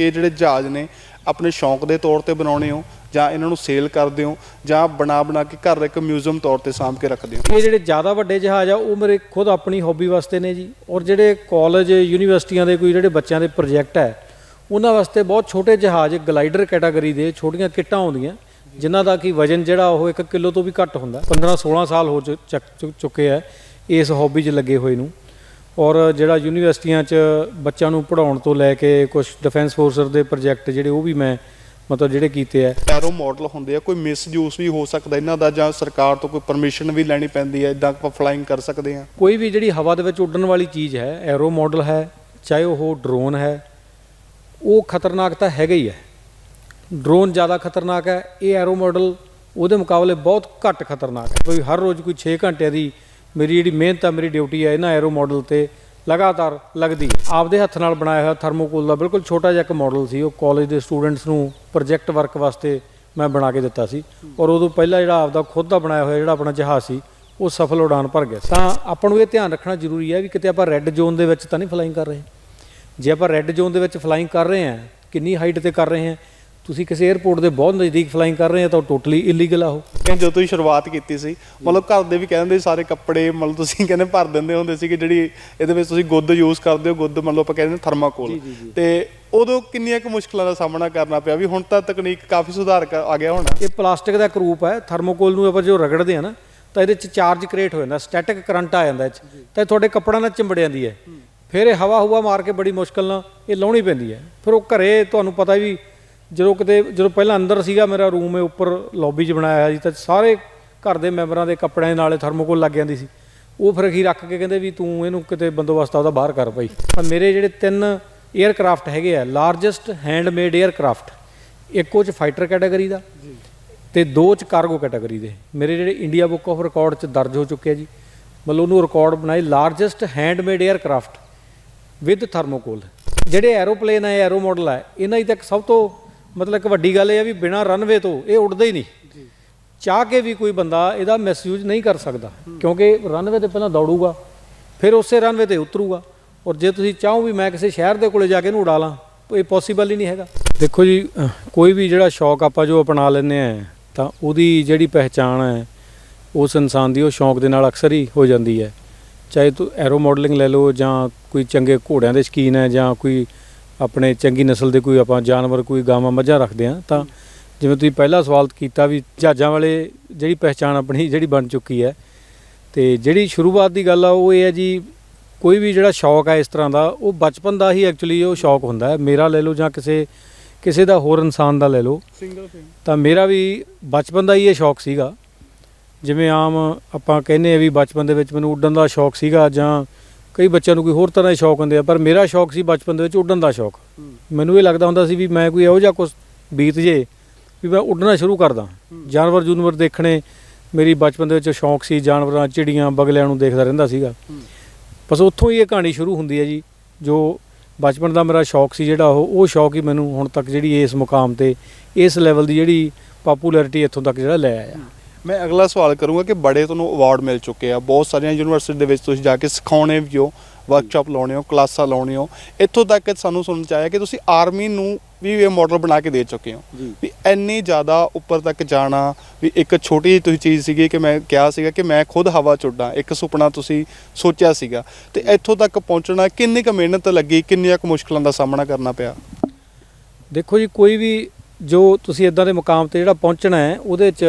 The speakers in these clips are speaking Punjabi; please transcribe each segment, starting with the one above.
ਕਿ ਜਿਹੜੇ ਜਹਾਜ਼ ਨੇ ਆਪਣੇ ਸ਼ੌਂਕ ਦੇ ਤੌਰ ਤੇ ਬਣਾਉਣੇ ਹੋ ਜਾਂ ਇਹਨਾਂ ਨੂੰ ਸੇਲ ਕਰਦੇ ਹੋ ਜਾਂ ਬਣਾ ਬਣਾ ਕੇ ਘਰ ਇੱਕ ਮਿਊਜ਼ੀਅਮ ਤੌਰ ਤੇ ਸਾਂਭ ਕੇ ਰੱਖਦੇ ਹੋ? ਇਹ ਜਿਹੜੇ ਜ਼ਿਆਦਾ ਵੱਡੇ ਜਹਾਜ਼ ਆ, ਉਹ ਮੇਰੇ ਖੁਦ ਆਪਣੀ ਹੌਬੀ ਵਾਸਤੇ ਨੇ ਜੀ। ਔਰ ਜਿਹੜੇ ਕਾਲਜ ਯੂਨੀਵਰਸਿਟੀਆਂ ਦੇ ਕੋਈ ਜਿਹੜੇ ਬੱਚਿਆਂ ਦੇ ਪ੍ਰੋਜੈਕਟ ਹੈ, ਉਹਨਾਂ ਵਾਸਤੇ ਬਹੁਤ ਛੋਟੇ ਜਹਾਜ਼ ਗਲਾਈਡਰ ਕੈਟਾਗਰੀ ਦੇ ਛੋਟੀਆਂ ਕਿੱਟਾਂ ਆਉਂਦੀਆਂ, ਜਿਨ੍ਹਾਂ ਦਾ ਕਿ ਵਜਨ ਜਿਹੜਾ ਉਹ 1 ਕਿਲੋ ਤੋਂ ਵੀ ਘੱਟ ਹੁੰਦਾ। 15 16 ਸਾਲ ਹੋ ਚੁ- ਚੱਕ ਚੁ- ਚੁੱਕੇ ਆ ਇਸ ਹੌਬੀ 'ਚ ਲੱਗੇ ਹੋਏ ਨੂੰ। ਔਰ ਜਿਹੜਾ ਯੂਨੀਵਰਸਿਟੀਆਂ 'ਚ ਬੱਚਿਆਂ ਨੂੰ ਪੜ੍ਹਾਉਣ ਤੋਂ ਲੈ ਕੇ ਕੁਝ ਡਿਫੈਂਸ ਫੋਰਸਰ ਦੇ ਪ੍ਰੋਜੈਕਟ ਜਿਹੜੇ ਉਹ ਵੀ ਮੈਂ ਮਤਲਬ ਜਿਹੜੇ ਕੀਤੇ ਆ। ਐਰੋ ਮਾਡਲ ਹੁੰਦੇ ਆ ਕੋਈ ਮਿਸਯੂਸ ਵੀ ਹੋ ਸਕਦਾ ਇਹਨਾਂ ਦਾ ਜਾਂ ਸਰਕਾਰ ਤੋਂ ਕੋਈ ਪਰਮਿਸ਼ਨ ਵੀ ਲੈਣੀ ਪੈਂਦੀ ਹੈ ਇਦਾਂ ਆਪਾਂ ਫਲਾਈਂਗ ਕਰ ਸਕਦੇ ਹਾਂ ਕੋਈ ਵੀ ਜਿਹੜੀ ਹਵਾ ਦੇ ਵਿੱਚ ਉੱਡਣ ਵਾਲੀ ਚੀਜ਼ ਹੈ ਐਰੋ ਮਾਡਲ ਹੈ ਚਾਹੇ ਉਹ ਡਰੋਨ ਹੈ ਉਹ ਖਤਰਨਾਕ ਤਾਂ ਹੈਗਾ ਹੀ ਹੈ। ਡਰੋਨ ਜ਼ਿਆਦਾ ਖਤਰਨਾਕ ਹੈ ਇਹ ਐਰੋ ਮਾਡਲ ਉਹਦੇ ਮੁਕਾਬਲੇ ਬਹੁਤ ਘੱਟ ਖਤਰਨਾਕ ਹੈ। ਕੋਈ ਹਰ ਰੋਜ਼ ਕੋਈ 6 ਘੰਟਿਆਂ ਦੀ ਮੇਰੀ ਜਿਹੜੀ ਮਿਹਨਤ ਆ, ਮੇਰੀ ਡਿਊਟੀ ਹੈ ਇਹਨਾਂ ਐਰੋ ਮਾਡਲ ਤੇ ਲਗਾਤਾਰ ਲੱਗਦੀ ਹੈ। ਆਪਦੇ ਹੱਥ ਨਾਲ ਬਣਾਇਆ ਹੋਇਆ ਥਰਮੋਕੋਲ ਦਾ ਬਿਲਕੁਲ ਛੋਟਾ ਜਿਹਾ ਇੱਕ ਮਾਡਲ ਸੀ। ਉਹ ਕਾਲਜ ਦੇ ਸਟੂਡੈਂਟਸ ਨੂੰ ਪ੍ਰੋਜੈਕਟ ਵਰਕ ਵਾਸਤੇ ਮੈਂ ਬਣਾ ਕੇ ਦਿੱਤਾ ਸੀ। ਔਰ ਉਦੋਂ ਪਹਿਲਾਂ ਜਿਹੜਾ ਆਪਦਾ ਖੁਦ ਦਾ ਬਣਾਇਆ ਹੋਇਆ ਜਿਹੜਾ ਆਪਣਾ ਜਹਾਜ਼ ਸੀ, ਉਹ ਸਫਲ ਉਡਾਨ ਭਰ ਗਿਆ। ਤਾਂ ਆਪਾਂ ਨੂੰ ਇਹ ਧਿਆਨ ਰੱਖਣਾ ਜ਼ਰੂਰੀ ਹੈ ਵੀ ਕਿਤੇ ਆਪਾਂ ਰੈੱਡ ਜ਼ੋਨ ਦੇ ਵਿੱਚ ਤਾਂ ਨਹੀਂ ਫਲਾਈਂਗ ਕਰ ਰਹੇ। ਜੇ ਆਪਾਂ ਰੈੱਡ ਜ਼ੋਨ ਦੇ ਵਿੱਚ ਫਲਾਈਂਗ ਕਰ ਰਹੇ ਹਾਂ, ਕਿੰਨੀ ਹਾਈਟ ਤੇ ਕਰ ਰਹੇ ਹਾਂ ਤੁਸੀਂ ਕਿਸੇ 에ਅਰਪੋਰਟ ਦੇ ਬਹੁਤ ਨਜ਼ਦੀਕ ਫਲਾਈਂਗ ਕਰ ਰਹੇ ਹੋ ਤਾਂ ਉਹ ਟੋਟਲੀ ਇਲੀਗਲ ਆ ਉਹ। ਕਿ ਜਦੋਂ ਤੁਸੀਂ ਸ਼ੁਰੂਆਤ ਕੀਤੀ ਸੀ ਮਤਲਬ ਘਰ ਦੇ ਵੀ ਕਹਿੰਦੇ ਸਾਰੇ ਕੱਪੜੇ ਮਤਲਬ ਤੁਸੀਂ ਕਹਿੰਦੇ ਭਰ ਦਿੰਦੇ ਹੁੰਦੇ ਸੀ ਕਿ ਜਿਹੜੀ ਇਹਦੇ ਵਿੱਚ ਤੁਸੀਂ ਗੁੱਦ ਯੂਜ਼ ਕਰਦੇ ਹੋ ਗੁੱਦ ਮਤਲਬ ਆਪਾਂ ਕਹਿੰਦੇ ਥਰਮਾਕੋਲ ਤੇ ਉਦੋਂ ਕਿੰਨੀਆਂ ਕੁ ਮੁਸ਼ਕਲਾਂ ਦਾ ਸਾਹਮਣਾ ਕਰਨਾ ਪਿਆ ਵੀ ਹੁਣ ਤਾਂ ਤਕਨੀਕ ਕਾਫੀ ਸੁਧਾਰ ਆ ਗਿਆ ਹੋਣਾ। ਇਹ ਪਲਾਸਟਿਕ ਦਾ ਇੱਕ ਰੂਪ ਹੈ ਥਰਮੋਕੋਲ ਨੂੰ ਆਪਾਂ ਜੋ ਰਗੜਦੇ ਆ ਨਾ ਤਾਂ ਇਹਦੇ ਚ ਚਾਰਜ ਕ੍ਰੀਏਟ ਹੋ ਜਾਂਦਾ ਸਟੈਟਿਕ ਕਰੰਟ ਆ ਜਾਂਦਾ ਇਹ 'ਚ। ਤਾਂ ਤੁਹਾਡੇ ਕੱਪੜਿਆਂ ਨਾਲ ਚਿੰਬੜ ਜਾਂਦੀ ਹੈ। ਫਿਰ ਇਹ ਹਵਾ ਹੁਵਾ ਮਾਰ ਕੇ ਬੜੀ ਮੁਸ਼ਕਲ ਨਾਲ ਇਹ ਲਾਉਣੀ ਪੈਂਦੀ ਹੈ। ਫਿਰ ਉਹ ਘਰੇ ਤੁਹਾਨੂੰ ਪਤਾ ਵੀ ਜਦੋਂ ਕਿਤੇ ਜਦੋਂ ਪਹਿਲਾਂ ਅੰਦਰ ਸੀਗਾ ਮੇਰਾ ਰੂਮ ਹੈ ਉੱਪਰ ਲੌਬੀ 'ਚ ਬਣਾਇਆ ਹੋਇਆ ਸੀ ਤਾਂ ਸਾਰੇ ਘਰ ਦੇ ਮੈਂਬਰਾਂ ਦੇ ਕੱਪੜਿਆਂ ਦੇ ਨਾਲੇ ਥਰਮੋਕੋਲ ਲੱਗ ਜਾਂਦੀ ਸੀ। ਉਹ ਫਿਰ ਅਖੀ ਰੱਖ ਕੇ ਕਹਿੰਦੇ ਵੀ ਤੂੰ ਇਹਨੂੰ ਕਿਤੇ ਬੰਦੋਬਸਤ ਉਹਦਾ ਬਾਹਰ ਕਰ ਭਾਈ ਪਰ ਮੇਰੇ ਜਿਹੜੇ ਤਿੰਨ 에ਅਰਕ੍ਰਾਫਟ ਹੈਗੇ ਆ ਲਾਰਜੈਸਟ ਹੈਂਡਮੇਡ 에ਅਰਕ੍ਰਾਫਟ ਇੱਕ ਉਹ ਚ ਫਾਈਟਰ ਕੈਟਾਗਰੀ ਦਾ ਤੇ ਦੋ ਚ ਕਾਰਗੋ ਕੈਟਾਗਰੀ ਦੇ। ਮੇਰੇ ਜਿਹੜੇ ਇੰਡੀਆ ਬੁੱਕ ਆਫ ਰਿਕਾਰਡ ਚ ਦਰਜ ਹੋ ਚੁੱਕੇ ਜੀ। ਮਤਲਬ ਉਹਨੂੰ ਰਿਕਾਰਡ ਬਣਾਈ largest handmade aircraft with thermocol ਜਿਹੜੇ ਐਰੋਪਲੇਨ ਆ ਐਰੋ ਮਾਡਲ ਆ ਇਹਨਾਂ ਦੀ ਤਾਂ ਸਭ ਤੋਂ ਮਤਲਬ ਇੱਕ ਵੱਡੀ ਗੱਲ ਇਹ ਹੈ ਵੀ ਬਿਨਾ ਰਨਵੇ ਤੋਂ ਇਹ ਉੱਡਦੇ ਹੀ ਨਹੀਂ। ਚਾਹ ਕੇ ਵੀ ਕੋਈ ਬੰਦਾ ਇਹਦਾ ਮਿਸਯੂਜ਼ ਨਹੀਂ ਕਰ ਸਕਦਾ ਕਿਉਂਕਿ ਰਨਵੇ ਤੇ ਪਹਿਲਾਂ ਦੌੜੂਗਾ ਫਿਰ ਉਸੇ ਰਨਵੇ ਤੇ ਉਤਰੂਗਾ ਔਰ ਜੇ ਤੁਸੀਂ ਚਾਹੋ ਵੀ ਮੈਂ ਕਿਸੇ ਸ਼ਹਿਰ ਦੇ ਕੋਲੇ ਜਾ ਕੇ ਇਹਨੂੰ ਉਡਾ ਲਾਂ ਤਾਂ ਇਹ ਪੋਸੀਬਲ ਹੀ ਨਹੀਂ ਹੈਗਾ। ਦੇਖੋ ਜੀ ਕੋਈ ਵੀ ਜਿਹੜਾ ਸ਼ੌਕ ਆਪਾਂ ਜੋ ਅਪਣਾ ਲੈਂਦੇ ਆ ਤਾਂ ਉਹਦੀ ਜਿਹੜੀ ਪਹਿਚਾਣ ਹੈ ਉਸ ਇਨਸਾਨ ਦੀ ਉਹ ਸ਼ੌਕ ਦੇ ਨਾਲ ਅਕਸਰ ਹੀ ਹੋ ਜਾਂਦੀ ਹੈ। ਚਾਹੇ ਤੂੰ ਐਰੋ ਮਾਡਲਿੰਗ ਲੈ ਲਓ ਜਾਂ ਕੋਈ ਚੰਗੇ ਘੋੜਿਆਂ ਦੇ ਸ਼ਕੀਨ ਹੈ ਜਾਂ ਕੋਈ ਆਪਣੇ ਚੰਗੀ ਨਸਲ ਦੇ ਕੋਈ ਆਪਾਂ ਜਾਨਵਰ ਕੋਈ ਗਾਵਾਂ ਮੱਝਾਂ ਰੱਖਦੇ ਆ ਤਾਂ ਜਿਵੇਂ ਤੁਸੀਂ ਪਹਿਲਾ ਸਵਾਲ ਕੀਤਾ ਵੀ ਜਹਾਜ਼ਾਂ ਵਾਲੇ ਜਿਹੜੀ ਪਹਿਚਾਣ ਆਪਣੀ ਜਿਹੜੀ ਬਣ ਚੁੱਕੀ ਹੈ ਤੇ ਜਿਹੜੀ ਸ਼ੁਰੂਆਤ ਦੀ ਗੱਲ ਆ ਉਹ ਇਹ ਹੈ ਜੀ ਕੋਈ ਵੀ ਜਿਹੜਾ ਸ਼ੌਕ ਹੈ ਇਸ ਤਰ੍ਹਾਂ ਦਾ ਉਹ ਬਚਪਨ ਦਾ ਹੀ ਐਕਚੁਅਲੀ ਉਹ ਸ਼ੌਕ ਹੁੰਦਾ ਹੈ। ਮੇਰਾ ਲੈ ਲਓ ਜਾਂ ਕਿਸੇ ਕਿਸੇ ਦਾ ਹੋਰ ਇਨਸਾਨ ਦਾ ਲੈ ਲਓ। ਤਾਂ ਮੇਰਾ ਵੀ ਬਚਪਨ ਦਾ ਹੀ ਇਹ ਸ਼ੌਕ ਸੀਗਾ। ਜਿਵੇਂ ਆਮ ਆਪਾਂ ਕਹਿੰਦੇ ਆ ਵੀ ਬਚਪਨ ਦੇ ਵਿੱਚ ਮੈਨੂੰ ਉੱਡਣ ਦਾ ਸ਼ੌਕ ਸੀਗਾ ਜਾਂ ਕਈ ਬੱਚਿਆਂ ਨੂੰ ਕੋਈ ਹੋਰ ਤਰ੍ਹਾਂ ਦੇ ਸ਼ੌਕ ਹੁੰਦੇ ਆ ਪਰ ਮੇਰਾ ਸ਼ੌਕ ਸੀ ਬਚਪਨ ਦੇ ਵਿੱਚ ਉੱਡਣ ਦਾ ਸ਼ੌਕ। ਮੈਨੂੰ ਇਹ ਲੱਗਦਾ ਹੁੰਦਾ ਸੀ ਵੀ ਮੈਂ ਕੋਈ ਇਹੋ ਜਿਹਾ ਕੁਝ ਬੀਤ ਜੇ ਵੀ ਮੈਂ ਉੱਡਣਾ ਸ਼ੁਰੂ ਕਰਦਾ। ਜਾਨਵਰ ਜੂਨਵਰ ਦੇਖਣੇ ਮੇਰੀ ਬਚਪਨ ਦੇ ਵਿੱਚ ਸ਼ੌਕ ਸੀ ਜਾਨਵਰਾਂ ਚਿੜੀਆਂ ਬਗਲਿਆਂ ਨੂੰ ਦੇਖਦਾ ਰਹਿੰਦਾ ਸੀਗਾ। ਬਸ ਉੱਥੋਂ ਹੀ ਇਹ ਕਹਾਣੀ ਸ਼ੁਰੂ ਹੁੰਦੀ ਹੈ ਜੀ ਜੋ ਬਚਪਨ ਦਾ ਮੇਰਾ ਸ਼ੌਕ ਸੀ ਜਿਹੜਾ ਉਹ ਉਹ ਸ਼ੌਕ ਹੀ ਮੈਨੂੰ ਹੁਣ ਤੱਕ ਜਿਹੜੀ ਇਸ ਮੁਕਾਮ ਤੇ ਇਸ ਲੈਵਲ ਦੀ ਜਿਹੜੀ ਪਪੂਲੈਰਿਟੀ ਇੱਥੋਂ ਤੱਕ ਜਿਹੜਾ ਲੈ ਆਇਆ। ਮੈਂ ਅਗਲਾ ਸਵਾਲ ਕਰੂੰਗਾ ਕਿ ਬੜੇ ਤੁਹਾਨੂੰ ਅਵਾਰਡ ਮਿਲ ਚੁੱਕੇ ਆ। ਬਹੁਤ ਸਾਰੀਆਂ ਯੂਨੀਵਰਸਿਟੀ ਦੇ ਵਿੱਚ ਤੁਸੀਂ ਜਾ ਕੇ ਸਿਖਾਉਣੇ ਵੀ ਹੋ ਵਰਕਸ਼ਾਪ ਲਾਉਣੇ ਹੋ ਕਲਾਸਾਂ ਲਾਉਣੇ ਹੋ। ਇੱਥੋਂ ਤੱਕ ਸਾਨੂੰ ਸੁਣਨ ਚ ਆਇਆ ਕਿ ਤੁਸੀਂ ਆਰਮੀ ਨੂੰ ਵੀ ਇਹ ਮਾਡਲ ਬਣਾ ਕੇ ਦੇ ਚੁੱਕੇ ਹੋ। ਵੀ ਇੰਨੀ ਜ਼ਿਆਦਾ ਉੱਪਰ ਤੱਕ ਜਾਣਾ ਵੀ ਇੱਕ ਛੋਟੀ ਜਿਹੀ ਤੁਸੀਂ ਚੀਜ਼ ਸੀਗੀ ਕਿ ਮੈਂ ਕਿਹਾ ਸੀਗਾ ਕਿ ਮੈਂ ਖੁਦ ਹਵਾ ਚ ਉੱਡਾਂ ਇੱਕ ਸੁਪਨਾ ਤੁਸੀਂ ਸੋਚਿਆ ਸੀਗਾ। ਤੇ ਇੱਥੋਂ ਤੱਕ ਪਹੁੰਚਣਾ ਕਿੰਨੀ ਕੁ ਮਿਹਨਤ ਲੱਗੀ ਕਿੰਨੀਆਂ ਕੁ ਮੁਸ਼ਕਲਾਂ ਦਾ ਸਾਹਮਣਾ ਕਰਨਾ ਪਿਆ? ਦੇਖੋ ਜੀ ਕੋਈ ਵੀ ਜੋ ਤੁਸੀਂ ਇਦਾਂ ਦੇ ਮੁਕਾਮ ਤੇ ਜਿਹੜਾ ਪਹੁੰਚਣਾ ਹੈ, ਉਹਦੇ 'ਚ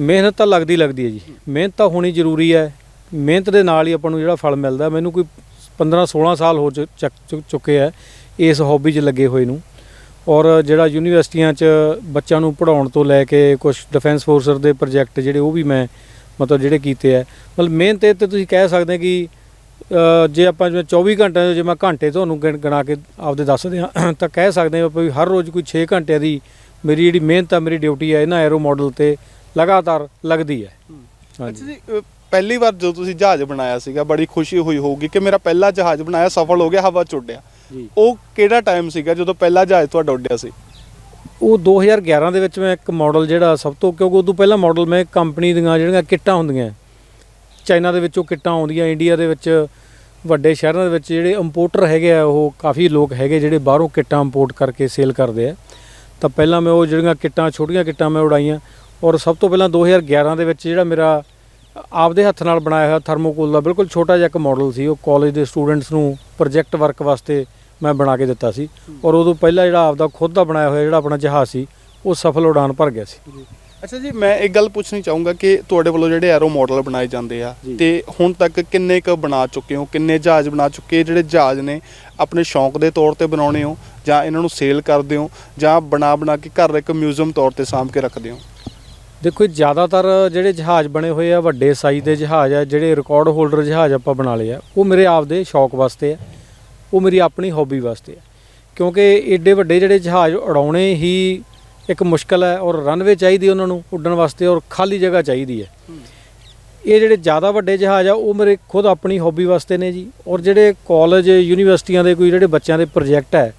ਮਿਹਨਤ ਤਾਂ ਲੱਗਦੀ ਲੱਗਦੀ ਹੈ ਜੀ। ਮਿਹਨਤ ਤਾਂ ਹੋਣੀ ਜ਼ਰੂਰੀ ਹੈ। ਮਿਹਨਤ ਦੇ ਨਾਲ ਹੀ ਆਪਾਂ ਨੂੰ ਜਿਹੜਾ ਫਲ ਮਿਲਦਾ। ਮੈਨੂੰ ਕੋਈ 15 16 ਸਾਲ ਹੋ ਚੁ- ਚੱਕ ਚੁ- ਚੁੱਕੇ ਆ ਇਸ ਹੌਬੀ 'ਚ ਲੱਗੇ ਹੋਏ ਨੂੰ। ਔਰ ਜਿਹੜਾ ਯੂਨੀਵਰਸਿਟੀਆਂ 'ਚ ਬੱਚਿਆਂ ਨੂੰ ਪੜ੍ਹਾਉਣ ਤੋਂ ਲੈ ਕੇ ਕੁਝ ਡਿਫੈਂਸ ਫੋਰਸਰ ਦੇ ਪ੍ਰੋਜੈਕਟ ਜਿਹੜੇ ਉਹ ਵੀ ਮੈਂ ਮਤਲਬ ਜਿਹੜੇ ਕੀਤੇ ਆ ਮਤਲਬ ਮਿਹਨਤ ਇਹ ਤੇ ਤੁਸੀਂ ਕਹਿ ਸਕਦੇ ਕਿ ਜੇ ਆਪਾਂ ਜਿਵੇਂ 24 ਘੰਟੇ ਦੇ ਜੇ ਮੈਂ ਘੰਟੇ ਤੁਹਾਨੂੰ ਗਿਣ- ਕੇ ਆਪਦੇ ਦੱਸਦੇ ਹਾਂ ਤਾਂ ਕਹਿ ਸਕਦੇ ਹਾਂ ਵੀ ਹਰ ਰੋਜ਼ ਕੋਈ 6 ਘੰਟਿਆਂ ਦੀ ਮੇਰੀ ਜਿਹੜੀ ਮਿਹਨਤ ਆ ਮੇਰੀ ਡਿਊਟੀ ਹੈ ਇਹਨਾਂ ਐਰੋ ਮਾਡਲ ਤੇ ਲਗਾਤਾਰ ਲੱਗਦੀ ਹੈ। ਅੱਛਾ ਜੀ ਪਹਿਲੀ ਵਾਰ ਜਦੋਂ ਤੁਸੀਂ ਜਹਾਜ਼ ਬਣਾਇਆ ਸੀਗਾ ਬੜੀ ਖੁਸ਼ੀ ਹੋਈ ਹੋਊਗੀ ਕਿ ਮੇਰਾ ਪਹਿਲਾ ਜਹਾਜ਼ ਬਣਾਇਆ ਸਫਲ ਹੋ ਗਿਆ ਹਵਾ ਚ ਉੱਡਿਆ ਉਹ ਕਿਹੜਾ ਟਾਈਮ ਸੀਗਾ ਜਦੋਂ ਪਹਿਲਾ ਜਹਾਜ਼ ਤੁਹਾਡਾ ਉੱਡਿਆ ਸੀ? ਉਹ 2011 ਦੇ ਵਿੱਚ ਮੈਂ ਇੱਕ ਮਾਡਲ ਜਿਹੜਾ ਸਭ ਤੋਂ ਕਿਉਂਕਿ ਉਦੋਂ ਪਹਿਲਾਂ ਮਾਡਲ ਮੈਂ ਕੰਪਨੀ ਦੀਆਂ ਜਿਹੜੀਆਂ ਕਿੱਟਾਂ ਹੁੰਦੀਆਂ ਚਾਈਨਾ ਦੇ ਵਿੱਚੋਂ ਕਿੱਟਾਂ ਆਉਂਦੀਆਂ, ਇੰਡੀਆ ਦੇ ਵਿੱਚ, ਵੱਡੇ ਸ਼ਹਿਰਾਂ ਦੇ ਵਿੱਚ ਜਿਹੜੇ ਇੰਪੋਰਟਰ ਹੈਗੇ ਆ, ਉਹ ਕਾਫੀ ਲੋਕ ਹੈਗੇ ਜਿਹੜੇ ਬਾਹਰੋਂ ਕਿੱਟਾਂ ਇੰਪੋਰਟ ਕਰਕੇ ਸੇਲ ਕਰਦੇ ਆ। ਤਾਂ ਪਹਿਲਾਂ ਮੈਂ ਉਹ ਜਿਹੜੀਆਂ ਕਿੱਟਾਂ, ਛੋਟੀਆਂ ਕਿੱਟਾਂ ਮੈਂ ਉਡਾਈਆਂ ਔਰ ਸਭ ਤੋਂ ਪਹਿਲਾਂ 2011 ਦੇ ਵਿੱਚ ਜਿਹੜਾ ਮੇਰਾ ਆਪਦੇ ਹੱਥ ਨਾਲ ਬਣਾਇਆ ਹੋਇਆ ਥਰਮੋਕੋਲ ਦਾ ਬਿਲਕੁਲ ਛੋਟਾ ਜਿਹਾ ਇੱਕ ਮਾਡਲ ਸੀ, ਉਹ ਕਾਲਜ ਦੇ ਸਟੂਡੈਂਟਸ ਨੂੰ ਪ੍ਰੋਜੈਕਟ ਵਰਕ ਵਾਸਤੇ ਮੈਂ ਬਣਾ ਕੇ ਦਿੱਤਾ ਸੀ। ਔਰ ਉਦੋਂ ਪਹਿਲਾਂ ਜਿਹੜਾ ਆਪਦਾ ਖੁਦ ਦਾ ਬਣਾਇਆ ਹੋਇਆ ਜਿਹੜਾ ਆਪਣਾ ਜਹਾਜ਼ ਸੀ, ਉਹ ਸਫਲ ਉਡਾਨ ਭਰ ਗਿਆ ਸੀ। ਅੱਛਾ ਜੀ ਮੈਂ ਇੱਕ ਗੱਲ ਪੁੱਛਣੀ ਚਾਹੂੰਗਾ ਕਿ ਤੁਹਾਡੇ ਵੱਲੋਂ ਜਿਹੜੇ ਐਰੋ ਮਾਡਲ ਬਣਾਏ ਜਾਂਦੇ ਆ। ਤੇ ਹੁਣ ਤੱਕ ਕਿੰਨੇ ਕ ਬਣਾ ਚੁੱਕੇ ਹੋ ਕਿੰਨੇ ਜਹਾਜ਼ ਬਣਾ ਚੁੱਕੇ ਜਿਹੜੇ ਜਹਾਜ਼ ਨੇ ਆਪਣੇ ਸ਼ੌਂਕ ਦੇ ਤੌਰ ਤੇ ਬਣਾਉਣੇ ਹੋ ਜਾਂ ਇਹਨਾਂ ਨੂੰ ਸੇਲ ਕਰਦੇ ਹੋ ਜਾਂ ਬਣਾ ਬਣਾ ਕੇ ਘਰ ਇੱਕ ਮਿਊਜ਼ੀਅਮ ਤੌਰ ਤੇ ਸਾਂਭ ਕੇ ਰੱਖਦੇ ਹੋ ਦੇਖੋ ਜ਼ਿਆਦਾਤਰ ਜਿਹੜੇ ਜਹਾਜ਼ ਬਣੇ ਹੋਏ ਆ ਵੱਡੇ ਸਾਈਜ਼ ਦੇ ਜਹਾਜ਼ ਆ ਜਿਹੜੇ ਰਿਕਾਰਡ ਹੋਲਡਰ ਜਹਾਜ਼ ਆਪਾਂ ਬਣਾ ਲਏ ਆ ਉਹ ਮੇਰੇ ਆਪਦੇ ਸ਼ੌਕ ਵਾਸਤੇ ਆ ਉਹ ਮੇਰੀ ਆਪਣੀ ਹੌਬੀ ਵਾਸਤੇ ਆ ਕਿਉਂਕਿ ਏਡੇ ਵੱਡੇ ਜਿਹੜੇ ਜਹਾਜ਼ ਉਡਾਉਣੇ ਹੀ ਇੱਕ ਮੁਸ਼ਕਲ ਹੈ ਔਰ ਰਨਵੇ ਚਾਹੀਦੀ ਉਹਨਾਂ ਨੂੰ ਉੱਡਣ ਵਾਸਤੇ ਔਰ ਖਾਲੀ ਜਗ੍ਹਾ ਚਾਹੀਦੀ ਹੈ। ਇਹ ਜਿਹੜੇ ਜ਼ਿਆਦਾ ਵੱਡੇ ਜਹਾਜ਼ ਆ, ਉਹ ਮੇਰੇ ਖੁਦ ਆਪਣੀ ਹੌਬੀ ਵਾਸਤੇ ਨੇ ਜੀ ਔਰ ਜਿਹੜੇ ਕਾਲਜ ਯੂਨੀਵਰਸਿਟੀਆਂ ਦੇ ਕੋਈ ਜਿਹੜੇ ਬੱਚਿਆਂ ਦੇ ਪ੍ਰੋਜੈਕਟ ਹੈ,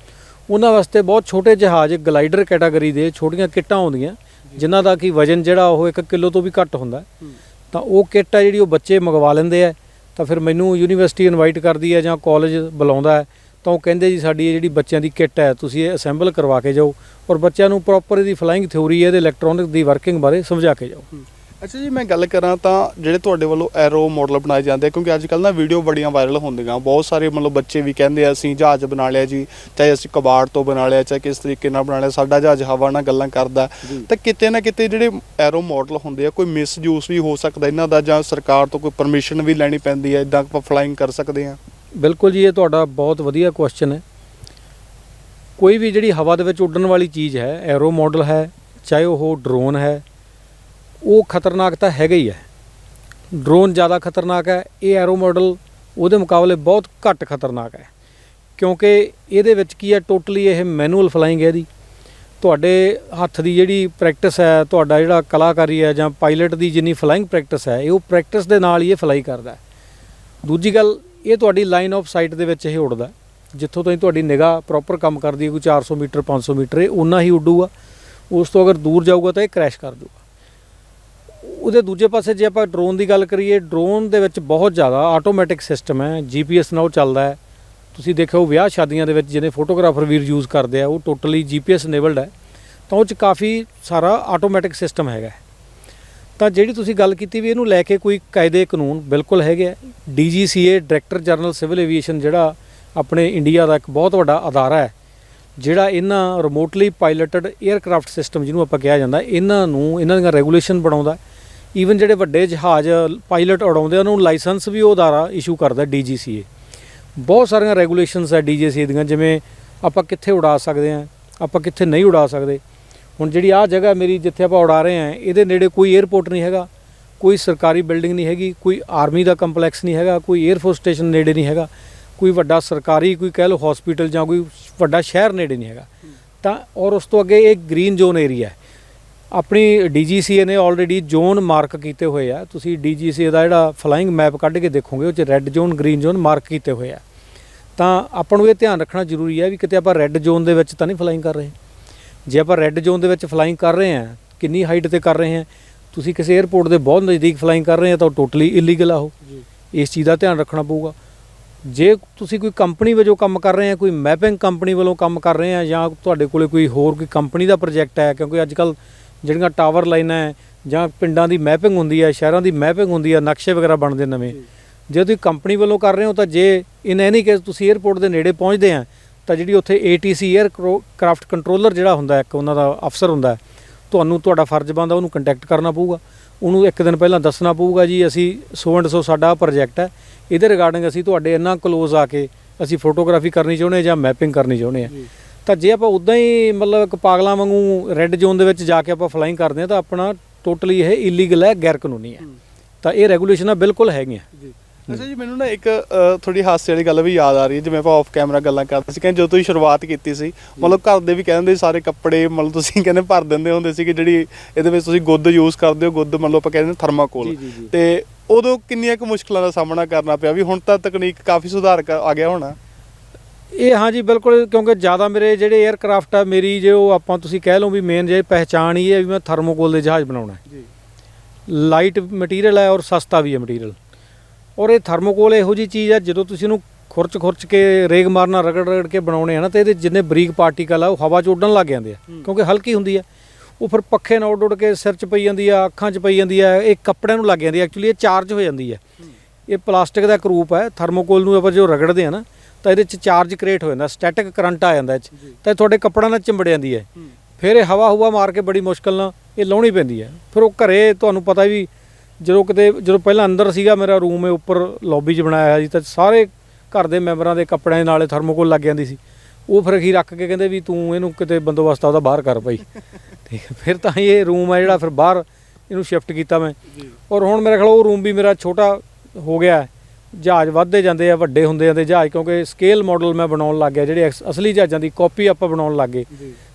ਉਹਨਾਂ ਵਾਸਤੇ ਬਹੁਤ ਛੋਟੇ ਜਹਾਜ਼ ਗਲਾਈਡਰ ਕੈਟਾਗਰੀ ਦੇ ਛੋਟੀਆਂ ਕਿੱਟਾਂ ਆਉਂਦੀਆਂ, ਜਿਨ੍ਹਾਂ ਦਾ ਕਿ ਵਜਨ ਜਿਹੜਾ ਉਹ 1 ਕਿਲੋ ਤੋਂ ਵੀ ਘੱਟ ਹੁੰਦਾ। ਤਾਂ ਉਹ ਕਿੱਟ ਆ ਜਿਹੜੀ ਉਹ ਬੱਚੇ ਮੰਗਵਾ ਲੈਂਦੇ ਆ, ਤਾਂ ਫਿਰ ਮੈਨੂੰ ਯੂਨੀਵਰਸਿਟੀ ਇਨਵਾਈਟ ਕਰਦੀ ਹੈ ਜਾਂ ਕਾਲਜ ਬੁਲਾਉਂਦਾ ਹੈ ਤਾਂ ਉਹ ਕਹਿੰਦੇ ਜੀ ਸਾਡੀ ਇਹ ਜਿਹੜੀ ਬੱਚਿਆਂ ਦੀ ਕਿੱਟ ਹੈ ਤੁਸੀਂ ਇਹ ਅਸੈਂਬਲ ਕਰਵਾ ਕੇ ਜਾਓ ਔਰ ਬੱਚਿਆਂ ਨੂੰ ਪ੍ਰੋਪਰ ਇਹਦੀ ਫਲਾਈਂਗ ਥਿਉਰੀ ਇਹਦੇ ਇਲੈਕਟ੍ਰੋਨਿਕ ਦੀ ਵਰਕਿੰਗ ਬਾਰੇ ਸਮਝਾ ਕੇ ਜਾਓ। ਅੱਛਾ ਜੀ ਮੈਂ ਗੱਲ ਕਰਾਂ ਤਾਂ ਜਿਹੜੇ ਤੁਹਾਡੇ ਵੱਲੋਂ ਐਰੋ ਮਾਡਲ ਬਣਾਏ ਜਾਂਦੇ ਆ ਕਿਉਂਕਿ ਅੱਜ ਕੱਲ੍ਹ ਨਾ ਵੀਡੀਓ ਬੜੀਆਂ ਵਾਇਰਲ ਹੁੰਦੀਆਂ। ਬਹੁਤ ਸਾਰੇ ਮਤਲਬ ਬੱਚੇ ਵੀ ਕਹਿੰਦੇ ਆ ਅਸੀਂ ਜਹਾਜ਼ ਬਣਾ ਲਿਆ ਜੀ ਚਾਹੇ ਅਸੀਂ ਕਬਾੜ ਤੋਂ ਬਣਾ ਲਿਆ ਚਾਹੇ ਕਿਸ ਤਰੀਕੇ ਨਾਲ ਬਣਾ ਲਿਆ ਸਾਡਾ ਜਹਾਜ਼ ਹਵਾ ਨਾਲ ਗੱਲਾਂ ਕਰਦਾ। ਤਾਂ ਕਿਤੇ ਨਾ ਕਿਤੇ ਜਿਹੜੇ ਐਰੋ ਮਾਡਲ ਹੁੰਦੇ ਆ ਕੋਈ ਮਿਸਯੂਸ ਵੀ ਹੋ ਸਕਦਾ ਇਹਨਾਂ ਦਾ ਜਾਂ ਸਰਕਾਰ ਤੋਂ ਕੋਈ ਪਰਮਿਸ਼ਨ ਵੀ ਲੈਣੀ ਪੈਂਦੀ ਹੈ ਇਦਾਂ ਆਪਾਂ ਫਲਾਈਂਗ ਕਰ ਸਕਦੇ ਆ ਬਿਲਕੁਲ ਜੀ, ਇਹ ਤੁਹਾਡਾ ਬਹੁਤ ਵਧੀਆ ਕੁਐਸਚਨ ਹੈ। ਕੋਈ ਵੀ ਜਿਹੜੀ ਹਵਾ ਦੇ ਵਿੱਚ ਉੱਡਣ ਵਾਲੀ ਚੀਜ਼ ਹੈ ਐਰੋ ਮਾਡਲ ਹੈ, ਚਾਹੇ ਉਹ ਡਰੋਨ ਹੈ, ਉਹ ਖਤਰਨਾਕ ਤਾਂ ਹੈਗਾ ਹੀ ਹੈ। ਡਰੋਨ ਜ਼ਿਆਦਾ ਖਤਰਨਾਕ ਹੈ, ਇਹ ਐਰੋ ਮਾਡਲ ਉਹਦੇ ਮੁਕਾਬਲੇ ਬਹੁਤ ਘੱਟ ਖਤਰਨਾਕ ਹੈ। ਕਿਉਂਕਿ ਇਹਦੇ ਵਿੱਚ ਕੀ ਹੈ ਟੋਟਲੀ ਇਹ ਮੈਨੂਅਲ ਫਲਾਈਂਗ ਹੈ ਇਹਦੀ। ਤੁਹਾਡੇ ਹੱਥ ਦੀ ਜਿਹੜੀ ਪ੍ਰੈਕਟਿਸ ਹੈ, ਤੁਹਾਡਾ ਜਿਹੜਾ ਕਲਾਕਾਰੀ ਹੈ ਜਾਂ ਪਾਇਲਟ ਦੀ ਜਿੰਨੀ ਫਲਾਈਂਗ ਪ੍ਰੈਕਟਿਸ ਹੈ, ਇਹ ਉਹ ਪ੍ਰੈਕਟਿਸ ਦੇ ਨਾਲ ਹੀ ਇਹ ਫਲਾਈ ਕਰਦਾ ਦੂਜੀ ਗੱਲ ਇਹ ਤੁਹਾਡੀ ਲਾਈਨ ਆਫ ਸਾਈਟ ਦੇ ਵਿੱਚ ਇਹ ਉੱਡਦਾ ਜਿੱਥੋਂ ਤਾਈਂ ਤੁਹਾਡੀ ਨਿਗਾਹ ਪ੍ਰੋਪਰ ਕੰਮ ਕਰਦੀ ਹੈ, ਕੋਈ 400 ਮੀਟਰ 500 ਮੀਟਰ, ਇਹ ਉਨਾ ਹੀ ਉੱਡੂਗਾ। ਉਸ ਤੋਂ ਅਗਰ ਦੂਰ ਜਾਊਗਾ ਤਾਂ ਇਹ ਕ੍ਰੈਸ਼ ਕਰ ਜਾਊਗਾ ਉਹਦੇ ਦੂਜੇ ਪਾਸੇ ਜੇ ਆਪਾਂ ਡਰੋਨ ਦੀ ਗੱਲ ਕਰੀਏ ਡਰੋਨ ਦੇ ਵਿੱਚ ਬਹੁਤ ਜ਼ਿਆਦਾ ਆਟੋਮੈਟਿਕ ਸਿਸਟਮ ਹੈ ਜੀਪੀਐਸ ਨਾਲ ਉਹ ਚੱਲਦਾ ਹੈ। ਤੁਸੀਂ ਦੇਖਿਓ ਵਿਆਹ ਸ਼ਾਦੀਆਂ ਦੇ ਵਿੱਚ ਜਿਹਨੇ ਫੋਟੋਗ੍ਰਾਫਰ ਵੀਰ ਯੂਜ਼ ਕਰਦੇ ਆ, ਉਹ ਟੋਟਲੀ ਜੀਪੀਐਸ ਇਨੇਬਲਡ ਹੈ। ਤਾਂ ਉਹ ਚ ਕਾਫੀ ਸਾਰਾ ਆਟੋਮੈਟਿਕ ਸਿਸਟਮ ਹੈਗਾ ਹੈ। ਤਾਂ ਜਿਹੜੀ ਤੁਸੀਂ ਗੱਲ ਕੀਤੀ ਵੀ ਇਹਨੂੰ ਲੈ ਕੇ ਕੋਈ ਕਾਇਦੇ ਕਾਨੂੰਨ ਬਿਲਕੁਲ ਹੈਗੇ ਆ। DGCA director general civil aviation ਜਿਹੜਾ ਆਪਣੇ ਇੰਡੀਆ ਦਾ ਇੱਕ ਬਹੁਤ ਵੱਡਾ ਅਦਾਰਾ ਹੈ, ਜਿਹੜਾ ਇਹਨਾਂ ਰਿਮੋਟਲੀ ਪਾਇਲਟਡ 에ਅਰਕ੍ਰਾਫਟ ਸਿਸਟਮ ਜਿਹਨੂੰ ਆਪਾਂ ਕਿਹਾ ਜਾਂਦਾ, ਇਹਨਾਂ ਨੂੰ, ਇਹਨਾਂ ਦੀਆਂ ਰੈਗੂਲੇਸ਼ਨ ਬਣਾਉਂਦਾ। ਈਵਨ ਜਿਹੜੇ ਵੱਡੇ ਜਹਾਜ਼ ਪਾਇਲਟ ਉਡਾਉਂਦੇ ਉਹਨਾਂ ਨੂੰ ਲਾਇਸੈਂਸ ਵੀ ਉਹ ਅਦਾਰਾ ਇਸ਼ੂ ਕਰਦਾ ਡੀਜੀਸੀਏ ਬਹੁਤ ਸਾਰੀਆਂ ਰੈਗੂਲੇਸ਼ਨਸ ਹੈ ਡੀਜੀਸੀਏ ਦੀਆਂ, ਜਿਵੇਂ ਆਪਾਂ ਕਿੱਥੇ ਉਡਾ ਸਕਦੇ ਆ, ਆਪਾਂ ਕਿੱਥੇ ਨਹੀਂ ਉਡਾ ਸਕਦੇ। ਹੁਣ ਜਿਹੜੀ ਆਹ ਜਗ੍ਹਾ ਮੇਰੀ ਜਿੱਥੇ ਆਪਾਂ ਉਡਾ ਰਹੇ ਹਾਂ, ਇਹਦੇ ਨੇੜੇ ਕੋਈ 에ਅਰਪੋਰਟ ਨਹੀਂ ਹੈਗਾ, ਕੋਈ ਸਰਕਾਰੀ ਬਿਲਡਿੰਗ ਨਹੀਂ ਹੈਗੀ, ਕੋਈ ਆਰਮੀ ਦਾ ਕੰਪਲੈਕਸ ਨਹੀਂ ਹੈਗਾ, ਕੋਈ 에ਅਰਫੋਰਸ ਸਟੇਸ਼ਨ ਨੇੜੇ ਨਹੀਂ ਹੈਗਾ, ਕੋਈ ਵੱਡਾ ਸਰਕਾਰੀ ਕੋਈ ਕਹਿ ਲਓ ਹਸਪੀਟਲ ਜਾਂ ਕੋਈ ਵੱਡਾ ਸ਼ਹਿਰ ਨੇੜੇ ਨਹੀਂ ਹੈਗਾ। ਤਾਂ ਔਰ ਉਸ ਤੋਂ ਅੱਗੇ ਇਹ ਗ੍ਰੀਨ ਜ਼ੋਨ ਏਰੀਆ ਹੈ। ਆਪਣੀ ਡੀਜੀਸੀਏ ਨੇ ਆਲਰੇਡੀ ਜ਼ੋਨ ਮਾਰਕ ਕੀਤੇ ਹੋਏ ਆ। ਤੁਸੀਂ ਡੀਜੀਸੀਏ ਦਾ ਜਿਹੜਾ ਫਲਾਈਂਗ ਮੈਪ ਕੱਢ ਕੇ ਦੇਖੋਗੇ, ਉਹ 'ਚ red zone green zone mark ਕੀਤੇ ਹੋਏ ਆ। ਤਾਂ ਆਪਾਂ ਨੂੰ ਇਹ ਧਿਆਨ ਰੱਖਣਾ ਜ਼ਰੂਰੀ ਹੈ ਵੀ ਕਿਤੇ ਆਪਾਂ ਰੈੱਡ ਜ਼ੋਨ ਦੇ ਵਿੱਚ ਤਾਂ ਨਹੀਂ ਫਲਾਈਂਗ ਕਰ ਰਹੇ। ਜੇ ਆਪਾਂ ਰੈੱਡ ਜ਼ੋਨ ਦੇ ਵਿੱਚ ਫਲਾਈਂਗ ਕਰ ਰਹੇ ਹਾਂ ਕਿੰਨੀ ਹਾਈਟ ਤੇ ਕਰ ਰਹੇ ਹਾਂ ਤੁਸੀਂ ਕਿਸੇ 에ਅਰਪੋਰਟ ਦੇ ਬਹੁਤ ਨਜ਼ਦੀਕ ਫਲਾਈਂਗ ਕਰ ਰਹੇ ਆ ਤਾਂ ਉਹ ਟੋਟਲੀ ਇਲੀਗਲ ਆ ਉਹ। ਇਸ ਚੀਜ਼ ਦਾ ਧਿਆਨ ਰੱਖਣਾ ਪਊਗਾ। ਜੇ ਤੁਸੀਂ ਕੋਈ ਕੰਪਨੀ ਵਜੋਂ ਕੰਮ ਕਰ ਰਹੇ ਆ ਕੋਈ ਮੈਪਿੰਗ ਕੰਪਨੀ ਵੱਲੋਂ ਕੰਮ ਕਰ ਰਹੇ ਆ ਜਾਂ ਤੁਹਾਡੇ ਕੋਲੇ ਕੋਈ ਹੋਰ ਕੋਈ ਕੰਪਨੀ ਦਾ ਪ੍ਰੋਜੈਕਟ ਹੈ ਕਿਉਂਕਿ ਅੱਜ ਕੱਲ ਜਿਹੜੀਆਂ ਟਾਵਰ ਲਾਈਨਾਂ ਹੈ ਜਾਂ ਪਿੰਡਾਂ ਦੀ ਮੈਪਿੰਗ ਹੁੰਦੀ ਹੈ ਸ਼ਹਿਰਾਂ ਦੀ ਮੈਪਿੰਗ ਹੁੰਦੀ ਹੈ ਨਕਸ਼ੇ ਵਗੈਰਾ ਬਣਦੇ ਨਵੇਂ। ਜੇ। ਤੁਸੀਂ ਕੰਪਨੀ ਵੱਲੋਂ ਕਰ ਰਹੇ ਹੋ ਤਾਂ ਜੇ ਇਨ ਐਨੀ ਕੇਸ ਤੁਸੀਂ 에ਅਰਪੋਰਟ ਦੇ ਨੇੜੇ ਪਹੁੰਚਦੇ ਆ ਤਾਂ ਜਿਹੜੀ ਉੱਥੇ ATC 에ਅਰ ਕਰਾਫਟ ਕੰਟਰੋਲਰ ਜਿਹੜਾ ਹੁੰਦਾ ਇੱਕ ਉਹਨਾਂ ਦਾ ਅਫਸਰ ਹੁੰਦਾ ਤੁਹਾਨੂੰ ਤੁਹਾਡਾ ਫਰਜ਼ ਬਣਦਾ ਉਹਨੂੰ ਕੰਟੈਕਟ ਕਰਨਾ ਪਊਗਾ। ਉਹਨੂੰ ਇੱਕ ਦਿਨ ਪਹਿਲਾਂ ਦੱਸਣਾ ਪਊਗਾ ਜੀ ਅਸੀਂ ਸੋ ਐਂਡ ਸੋ ਸਾਡਾ ਪ੍ਰੋਜੈਕਟ ਹੈ। ਇਹਦੇ ਰਿਗਾਰਡਿੰਗ ਅਸੀਂ ਤੁਹਾਡੇ ਇੰਨਾ ਕਲੋਜ਼ ਆ ਕੇ ਅਸੀਂ ਫੋਟੋਗ੍ਰਾਫੀ ਕਰਨੀ ਚਾਹੁੰਦੇ ਜਾਂ ਮੈਪਿੰਗ ਕਰਨੀ ਚਾਹੁੰਦੇ ਆ ਤਾਂ ਜੇ ਆਪਾਂ ਉਦਾਂ ਹੀ ਮਤਲਬ ਇੱਕ ਪਾਗਲਾਂ ਵਾਂਗੂ ਰੈੱਡ ਜ਼ੋਨ ਦੇ ਵਿੱਚ ਜਾ ਕੇ ਆਪਾਂ ਫਲਾਈਂਗ ਕਰਦੇ ਆ ਤਾਂ ਆਪਣਾ ਟੋਟਲੀ ਇਹ ਇਲੀਗਲ ਹੈ ਗੈਰ ਕਾਨੂੰਨੀ ਹੈ। ਤਾਂ ਇਹ ਰੈਗੂਲੇਸ਼ਨਾਂ ਬਿਲਕੁਲ ਹੈਗੀਆਂ। ਅੱਛਾ ਜੀ ਮੈਨੂੰ ਨਾ ਇੱਕ ਥੋੜੀ ਹਾਸੇ ਵਾਲੀ ਗੱਲ ਵੀ ਯਾਦ ਆ ਰਹੀ ਹੈ ਜਿਵੇਂ ਆਪਾਂ ਆਫ ਕੈਮਰਾ ਗੱਲਾਂ ਕਰਦੇ ਸੀ ਕਹਿੰਦੇ ਜਦੋਂ ਤੁਸੀਂ ਸ਼ੁਰੂਆਤ ਕੀਤੀ ਸੀ ਮਤਲਬ ਘਰ ਦੇ ਵੀ ਕਹਿੰਦੇ ਸੀ ਸਾਰੇ ਕੱਪੜੇ ਮਤਲਬ ਤੁਸੀਂ ਕਹਿੰਦੇ ਭਰ ਦਿੰਦੇ ਹੁੰਦੇ ਸੀ ਕਿ ਜਿਹੜੀ ਇਹਦੇ ਵਿੱਚ ਤੁਸੀਂ ਗੁੱਦ ਯੂਜ਼ ਕਰਦੇ ਹੋ ਗੁੱਦ ਮਤਲਬ ਆਪਾਂ ਕਹਿੰਦੇ ਥਰਮਾਕੋਲ ਜੀ, ਜੀ, ਜੀ। ਤੇ ਉਦੋਂ ਕਿੰਨੀਆਂ ਕੁ ਮੁਸ਼ਕਲਾਂ ਦਾ ਸਾਹਮਣਾ ਕਰਨਾ ਪਿਆ ਵੀ ਹੁਣ ਤਾਂ ਤਕਨੀਕ ਕਾਫੀ ਸੁਧਾਰ ਆ ਗਿਆ ਹੋਣਾ। ਇਹ ਹਾਂਜੀ ਬਿਲਕੁਲ ਕਿਉਂਕਿ ਜ਼ਿਆਦਾ ਮੇਰੇ ਜਿਹੜੇ 에ਅਰਕ੍ਰਾਫਟ ਆ ਮੇਰੀ ਜੋ ਆਪਾਂ ਤੁਸੀਂ ਕਹਿ ਲਓ ਵੀ ਮੇਨ ਜੇ ਪਹਿਚਾਣ ਹੀ ਹੈ ਵੀ ਮੈਂ ਥਰਮੋਕੋਲ ਦੇ ਜਹਾਜ਼ ਬਣਾਉਣਾ ਹੈ। ਜੀ। ਲਾਈਟ ਮਟੀਰੀਅਲ ਹੈ ਔਰ ਸਸਤਾ ਵੀ ਹੈ ਮਟੀਰੀਅਲ ਔਰ ਇਹ ਥਰਮੋਕੋਲ ਇਹੋ ਜੀ ਚੀਜ਼ ਹੈ ਜਦੋਂ ਤੁਸੀਂ ਇਹਨੂੰ ਖੁਰਚ ਖੁਰਚ ਕੇ ਰੇਗ ਮਾਰਨਾ ਰਗੜ ਰਗੜ ਕੇ ਬਣਾਉਣੇ ਆ ਨਾ ਤੇ ਇਹਦੇ ਜਿੰਨੇ ਬਰੀਕ ਪਾਰਟੀਕਲ ਆ ਉਹ ਹਵਾ 'ਚ ਉੱਡਣ ਲੱਗ ਜਾਂਦੇ ਆ ਕਿਉਂਕਿ ਹਲਕੀ ਹੁੰਦੀ ਆ। ਉਹ ਫਿਰ ਪੱਖੇ ਨਾਲ ਉੱਡ ਉੱਡ ਕੇ ਸਿਰ 'ਚ ਪਈ ਜਾਂਦੀ ਆ ਅੱਖਾਂ 'ਚ ਪਈ ਜਾਂਦੀ ਆ ਇਹ ਕੱਪੜਿਆਂ ਨੂੰ ਲੱਗ ਜਾਂਦੀ ਆ ਐਕਚੁਅਲੀ ਇਹ ਚਾਰਜ ਹੋ ਜਾਂਦੀ ਆ। ਇਹ ਪਲਾਸਟਿਕ ਦਾ ਇੱਕ ਰੂਪ ਹੈ ਥਰਮੋਕੋਲ ਨੂੰ ਆਪਾਂ ਜੋ ਰਗੜਦੇ ਆ ਨਾ ਤਾਂ ਇਹਦੇ 'ਚ ਚਾਰਜ ਕ੍ਰੀਏਟ ਹੋ ਜਾਂਦਾ ਸਟੈਟਿਕ ਕਰੰਟ ਆ ਜਾਂਦਾ ਇਹ 'ਚ ਤਾਂ ਤੁਹਾਡੇ ਕੱਪੜਾਂ ਨਾਲ ਚਿੰਬੜ ਜਾਂਦੀ ਹੈ। ਫਿਰ ਇਹ ਹਵਾ ਹੁਵਾ ਮਾਰ ਕੇ ਬੜੀ ਮੁਸ਼ਕਲ ਨਾਲ ਇਹ ਲਾਉਣੀ ਪੈਂਦੀ ਹੈ ਫਿਰ ਉਹ ਘਰੇ ਤੁਹਾਨੂੰ ਪਤਾ ਵੀ ਜਦੋਂ ਕਿਤੇ ਜਦੋਂ ਪਹਿਲਾਂ ਅੰਦਰ ਸੀਗਾ ਮੇਰਾ ਰੂਮ ਹੈ ਉੱਪਰ ਲੌਬੀ 'ਚ ਬਣਾਇਆ ਸੀ ਤਾਂ ਸਾਰੇ ਘਰ ਦੇ ਮੈਂਬਰਾਂ ਦੇ ਕੱਪੜਿਆਂ ਦੇ ਨਾਲੇ ਥਰਮੋਕੋਲ ਲੱਗ ਜਾਂਦੀ ਸੀ। ਉਹ ਫਿਰ ਅਖੀ ਰੱਖ ਕੇ ਕਹਿੰਦੇ ਵੀ ਤੂੰ ਇਹਨੂੰ ਕਿਤੇ ਬੰਦੋਬਸਤ ਉਹਦਾ ਬਾਹਰ ਕਰ ਭਾਈ। ਠੀਕ ਹੈ ਫਿਰ ਤਾਂ ਇਹ ਰੂਮ ਹੈ ਜਿਹੜਾ ਫਿਰ ਬਾਹਰ ਇਹਨੂੰ ਸ਼ਿਫਟ ਕੀਤਾ ਮੈਂ। ਔਰ ਹੁਣ ਮੇਰੇ ਖਿਆਲ ਉਹ ਰੂਮ ਵੀ ਮੇਰਾ ਛੋਟਾ ਹੋ ਗਿਆ ਹੈ। ਜਹਾਜ਼ ਵੱਧਦੇ ਜਾਂਦੇ ਆ ਵੱਡੇ ਹੁੰਦੇ ਜਾਂਦੇ ਜਹਾਜ਼ ਕਿਉਂਕਿ ਸਕੇਲ ਮਾਡਲ ਮੈਂ ਬਣਾਉਣ ਲੱਗ ਗਿਆ ਜਿਹੜੇ ਅਸ- ਅਸਲੀ ਜਹਾਜ਼ਾਂ ਦੀ ਕਾਪੀ ਆਪਾਂ ਬਣਾਉਣ ਲੱਗ ਗਏ।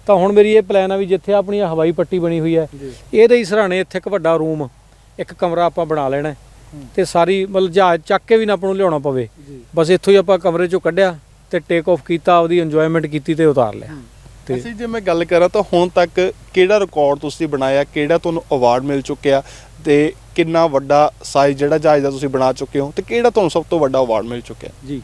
ਤਾਂ ਹੁਣ ਮੇਰੀ ਇਹ ਪਲਾਨ ਆ ਵੀ ਜਿੱਥੇ ਆਪਣੀ ਹਵਾਈ ਪੱਟੀ ਬਣੀ ਹੋਈ ਹੈ ਇਹਦੇ ਹੀ ਸਰਾਣੇ ਇੱਥੇ ਇੱਕ ਵੱਡਾ ਰੂਮ ਇੱਕ ਕਮਰਾ ਆਪਾਂ ਬਣਾ ਲੈਣਾ। ਤੇ ਸਾਰੀ ਮਤਲਬ ਜਹਾਜ਼ ਚੱਕ ਕੇ ਵੀ ਨਾ ਆਪਾਂ ਨੂੰ ਲਿਆਉਣਾ ਪਵੇ। ਬਸ ਇੱਥੋਂ ਹੀ ਆਪਾਂ ਕਮਰੇ ਚੋਂ ਕੱਢਿਆ ਤੇ ਟੇਕ ਆਫ ਕੀਤਾ ਉਹਦੀ ਇੰਜੋਇਮੈਂਟ ਕੀਤੀ ਤੇ ਉਤਾਰ ਲਿਆ। ਤੇ ਅਸੀਂ ਜੇ ਮੈਂ ਗੱਲ ਕਰਾਂ ਤਾਂ ਹੁਣ ਤੱਕ ਕਿਹੜਾ ਰਿਕਾਰਡ ਤੁਸੀਂ ਬਣਾਇਆ ਕਿਹੜਾ ਤੁਹਾਨੂੰ ਅਵਾਰਡ ਮਿਲ ਚੁੱਕਿਆ ਤੇ ਕਿੰਨਾ ਵੱਡਾ ਸਾਈਜ਼ ਜਿਹੜਾ ਜਹਾਜ਼ ਦਾ ਤੁਸੀਂ ਬਣਾ ਚੁੱਕੇ ਹੋ ਤੇ ਕਿਹੜਾ ਤੁਹਾਨੂੰ ਸਭ ਤੋਂ ਵੱਡਾ ਅਵਾਰਡ ਮਿਲ ਚੁੱਕਿਆ? ਜੀ।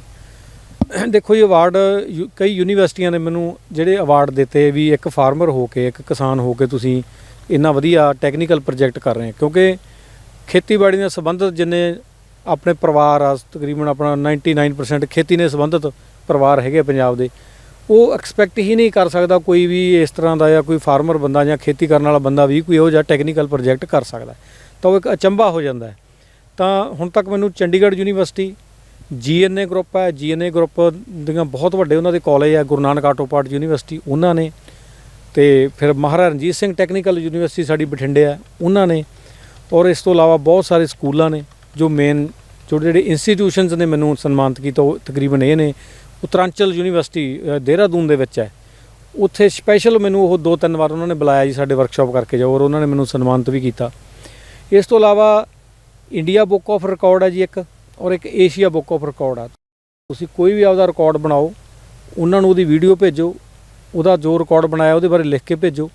ਦੇਖੋ ਜੀ ਅਵਾਰਡ ਯੂ- ਕਈ ਯੂਨੀਵਰਸਿਟੀਆਂ ਨੇ ਮੈਨੂੰ ਜਿਹੜੇ ਅਵਾਰਡ ਦਿੱਤੇ ਵੀ ਇੱਕ ਫਾਰਮਰ ਹੋ ਕੇ ਇੱਕ ਕਿਸਾਨ ਹੋ ਕੇ ਤੁਸੀਂ ਇੰਨਾ ਵਧੀਆ ਟੈਕਨੀਕਲ ਪ੍ਰੋਜੈਕਟ ਕਰ ਰਹੇ ਹੋ। ਕਿਉਂਕਿ ਖੇਤੀਬਾੜੀ ਨਾਲ ਸੰਬੰਧਿਤ ਜਿੰਨੇ ਆਪਣੇ ਪਰਿਵਾਰ ਆ, ਤਕਰੀਬਨ ਆਪਣਾ 99% ਖੇਤੀ ਨਾਲ ਸੰਬੰਧਿਤ ਪਰਿਵਾਰ ਹੈਗੇ ਪੰਜਾਬ ਦੇ, ਉਹ ਐਕਸਪੈਕਟ ਹੀ ਨਹੀਂ ਕਰ ਸਕਦਾ ਕੋਈ ਵੀ ਇਸ ਤਰ੍ਹਾਂ ਦਾ ਜਾਂ ਕੋਈ ਫਾਰਮਰ ਬੰਦਾ ਜਾਂ ਖੇਤੀ ਕਰਨ ਵਾਲਾ ਬੰਦਾ ਵੀ ਕੋਈ ਇਹੋ ਜਿਹਾ ਟੈਕਨੀਕਲ ਪ੍ਰੋਜੈਕਟ ਕਰ ਸਕਦਾ ਤਾਂ ਉਹ ਇੱਕ ਅਚੰਭਾ ਹੋ ਜਾਂਦਾ ਹੈ। ਤਾਂ ਹੁਣ ਤੱਕ ਮੈਨੂੰ ਚੰਡੀਗੜ੍ਹ ਯੂਨੀਵਰਸਿਟੀ ਜੀਐਨਏ ਗਰੁੱਪ ਹੈ ਜੀਐਨਏ ਗਰੁੱਪ ਦੀਆਂ ਬਹੁਤ ਵੱਡੇ ਉਹਨਾਂ ਦੇ ਕਾਲਜ ਹੈ, Guru Nanak auto part university, ਉਹਨਾਂ ਨੇ ਤੇ ਫਿਰ ਮਹਾਰਾਜਾ ਰਣਜੀਤ ਸਿੰਘ ਟੈਕਨੀਕਲ ਯੂਨੀਵਰਸਿਟੀ ਸਾਡੀ ਬਠਿੰਡੇ ਆ ਉਹਨਾਂ ਨੇ ਔਰ ਇਸ ਤੋਂ ਇਲਾਵਾ ਬਹੁਤ ਸਾਰੇ ਸਕੂਲਾਂ ਨੇ ਜੋ ਮੇਨ ਜੋ ਜਿਹੜੇ ਇੰਸਟੀਟਿਊਸ਼ਨਸ ਨੇ ਮੈਨੂੰ ਸਨਮਾਨਿਤ ਕੀਤਾ, ਉਹ ਤਕਰੀਬਨ ਇਹ ਨੇ। ਉਤਰਾਂਚਲ ਯੂਨੀਵਰਸਿਟੀ ਦੇਹਰਾਦੂਨ ਦੇ ਵਿੱਚ ਹੈ। ਉੱਥੇ ਸਪੈਸ਼ਲ ਮੈਨੂੰ ਉਹ ਦੋ ਤਿੰਨ ਵਾਰ ਉਹਨਾਂ ਨੇ ਬੁਲਾਇਆ ਜੀ ਸਾਡੇ ਵਰਕਸ਼ਾਪ ਕਰਕੇ ਜਾਓ ਔਰ ਉਹਨਾਂ ਨੇ ਮੈਨੂੰ ਸਨਮਾਨਿਤ ਵੀ ਕੀਤਾ। ਇਸ ਤੋਂ ਇਲਾਵਾ ਇੰਡੀਆ ਬੁੱਕ ਆਫ ਰਿਕਾਰਡ ਹੈ ਜੀ ਇੱਕ ਔਰ ਇੱਕ ਏਸ਼ੀਆ ਬੁੱਕ ਆਫ ਰਿਕਾਰਡ ਆ। ਤੁਸੀਂ ਕੋਈ ਵੀ ਆਪਦਾ ਰਿਕਾਰਡ ਬਣਾਓ, ਉਹਨਾਂ ਨੂੰ ਉਹਦੀ ਵੀਡੀਓ ਭੇਜੋ, ਉਹਦਾ ਜੋ ਰਿਕਾਰਡ ਬਣਾਇਆ ਉਹਦੇ ਬਾਰੇ ਲਿਖ ਕੇ ਭੇਜੋ,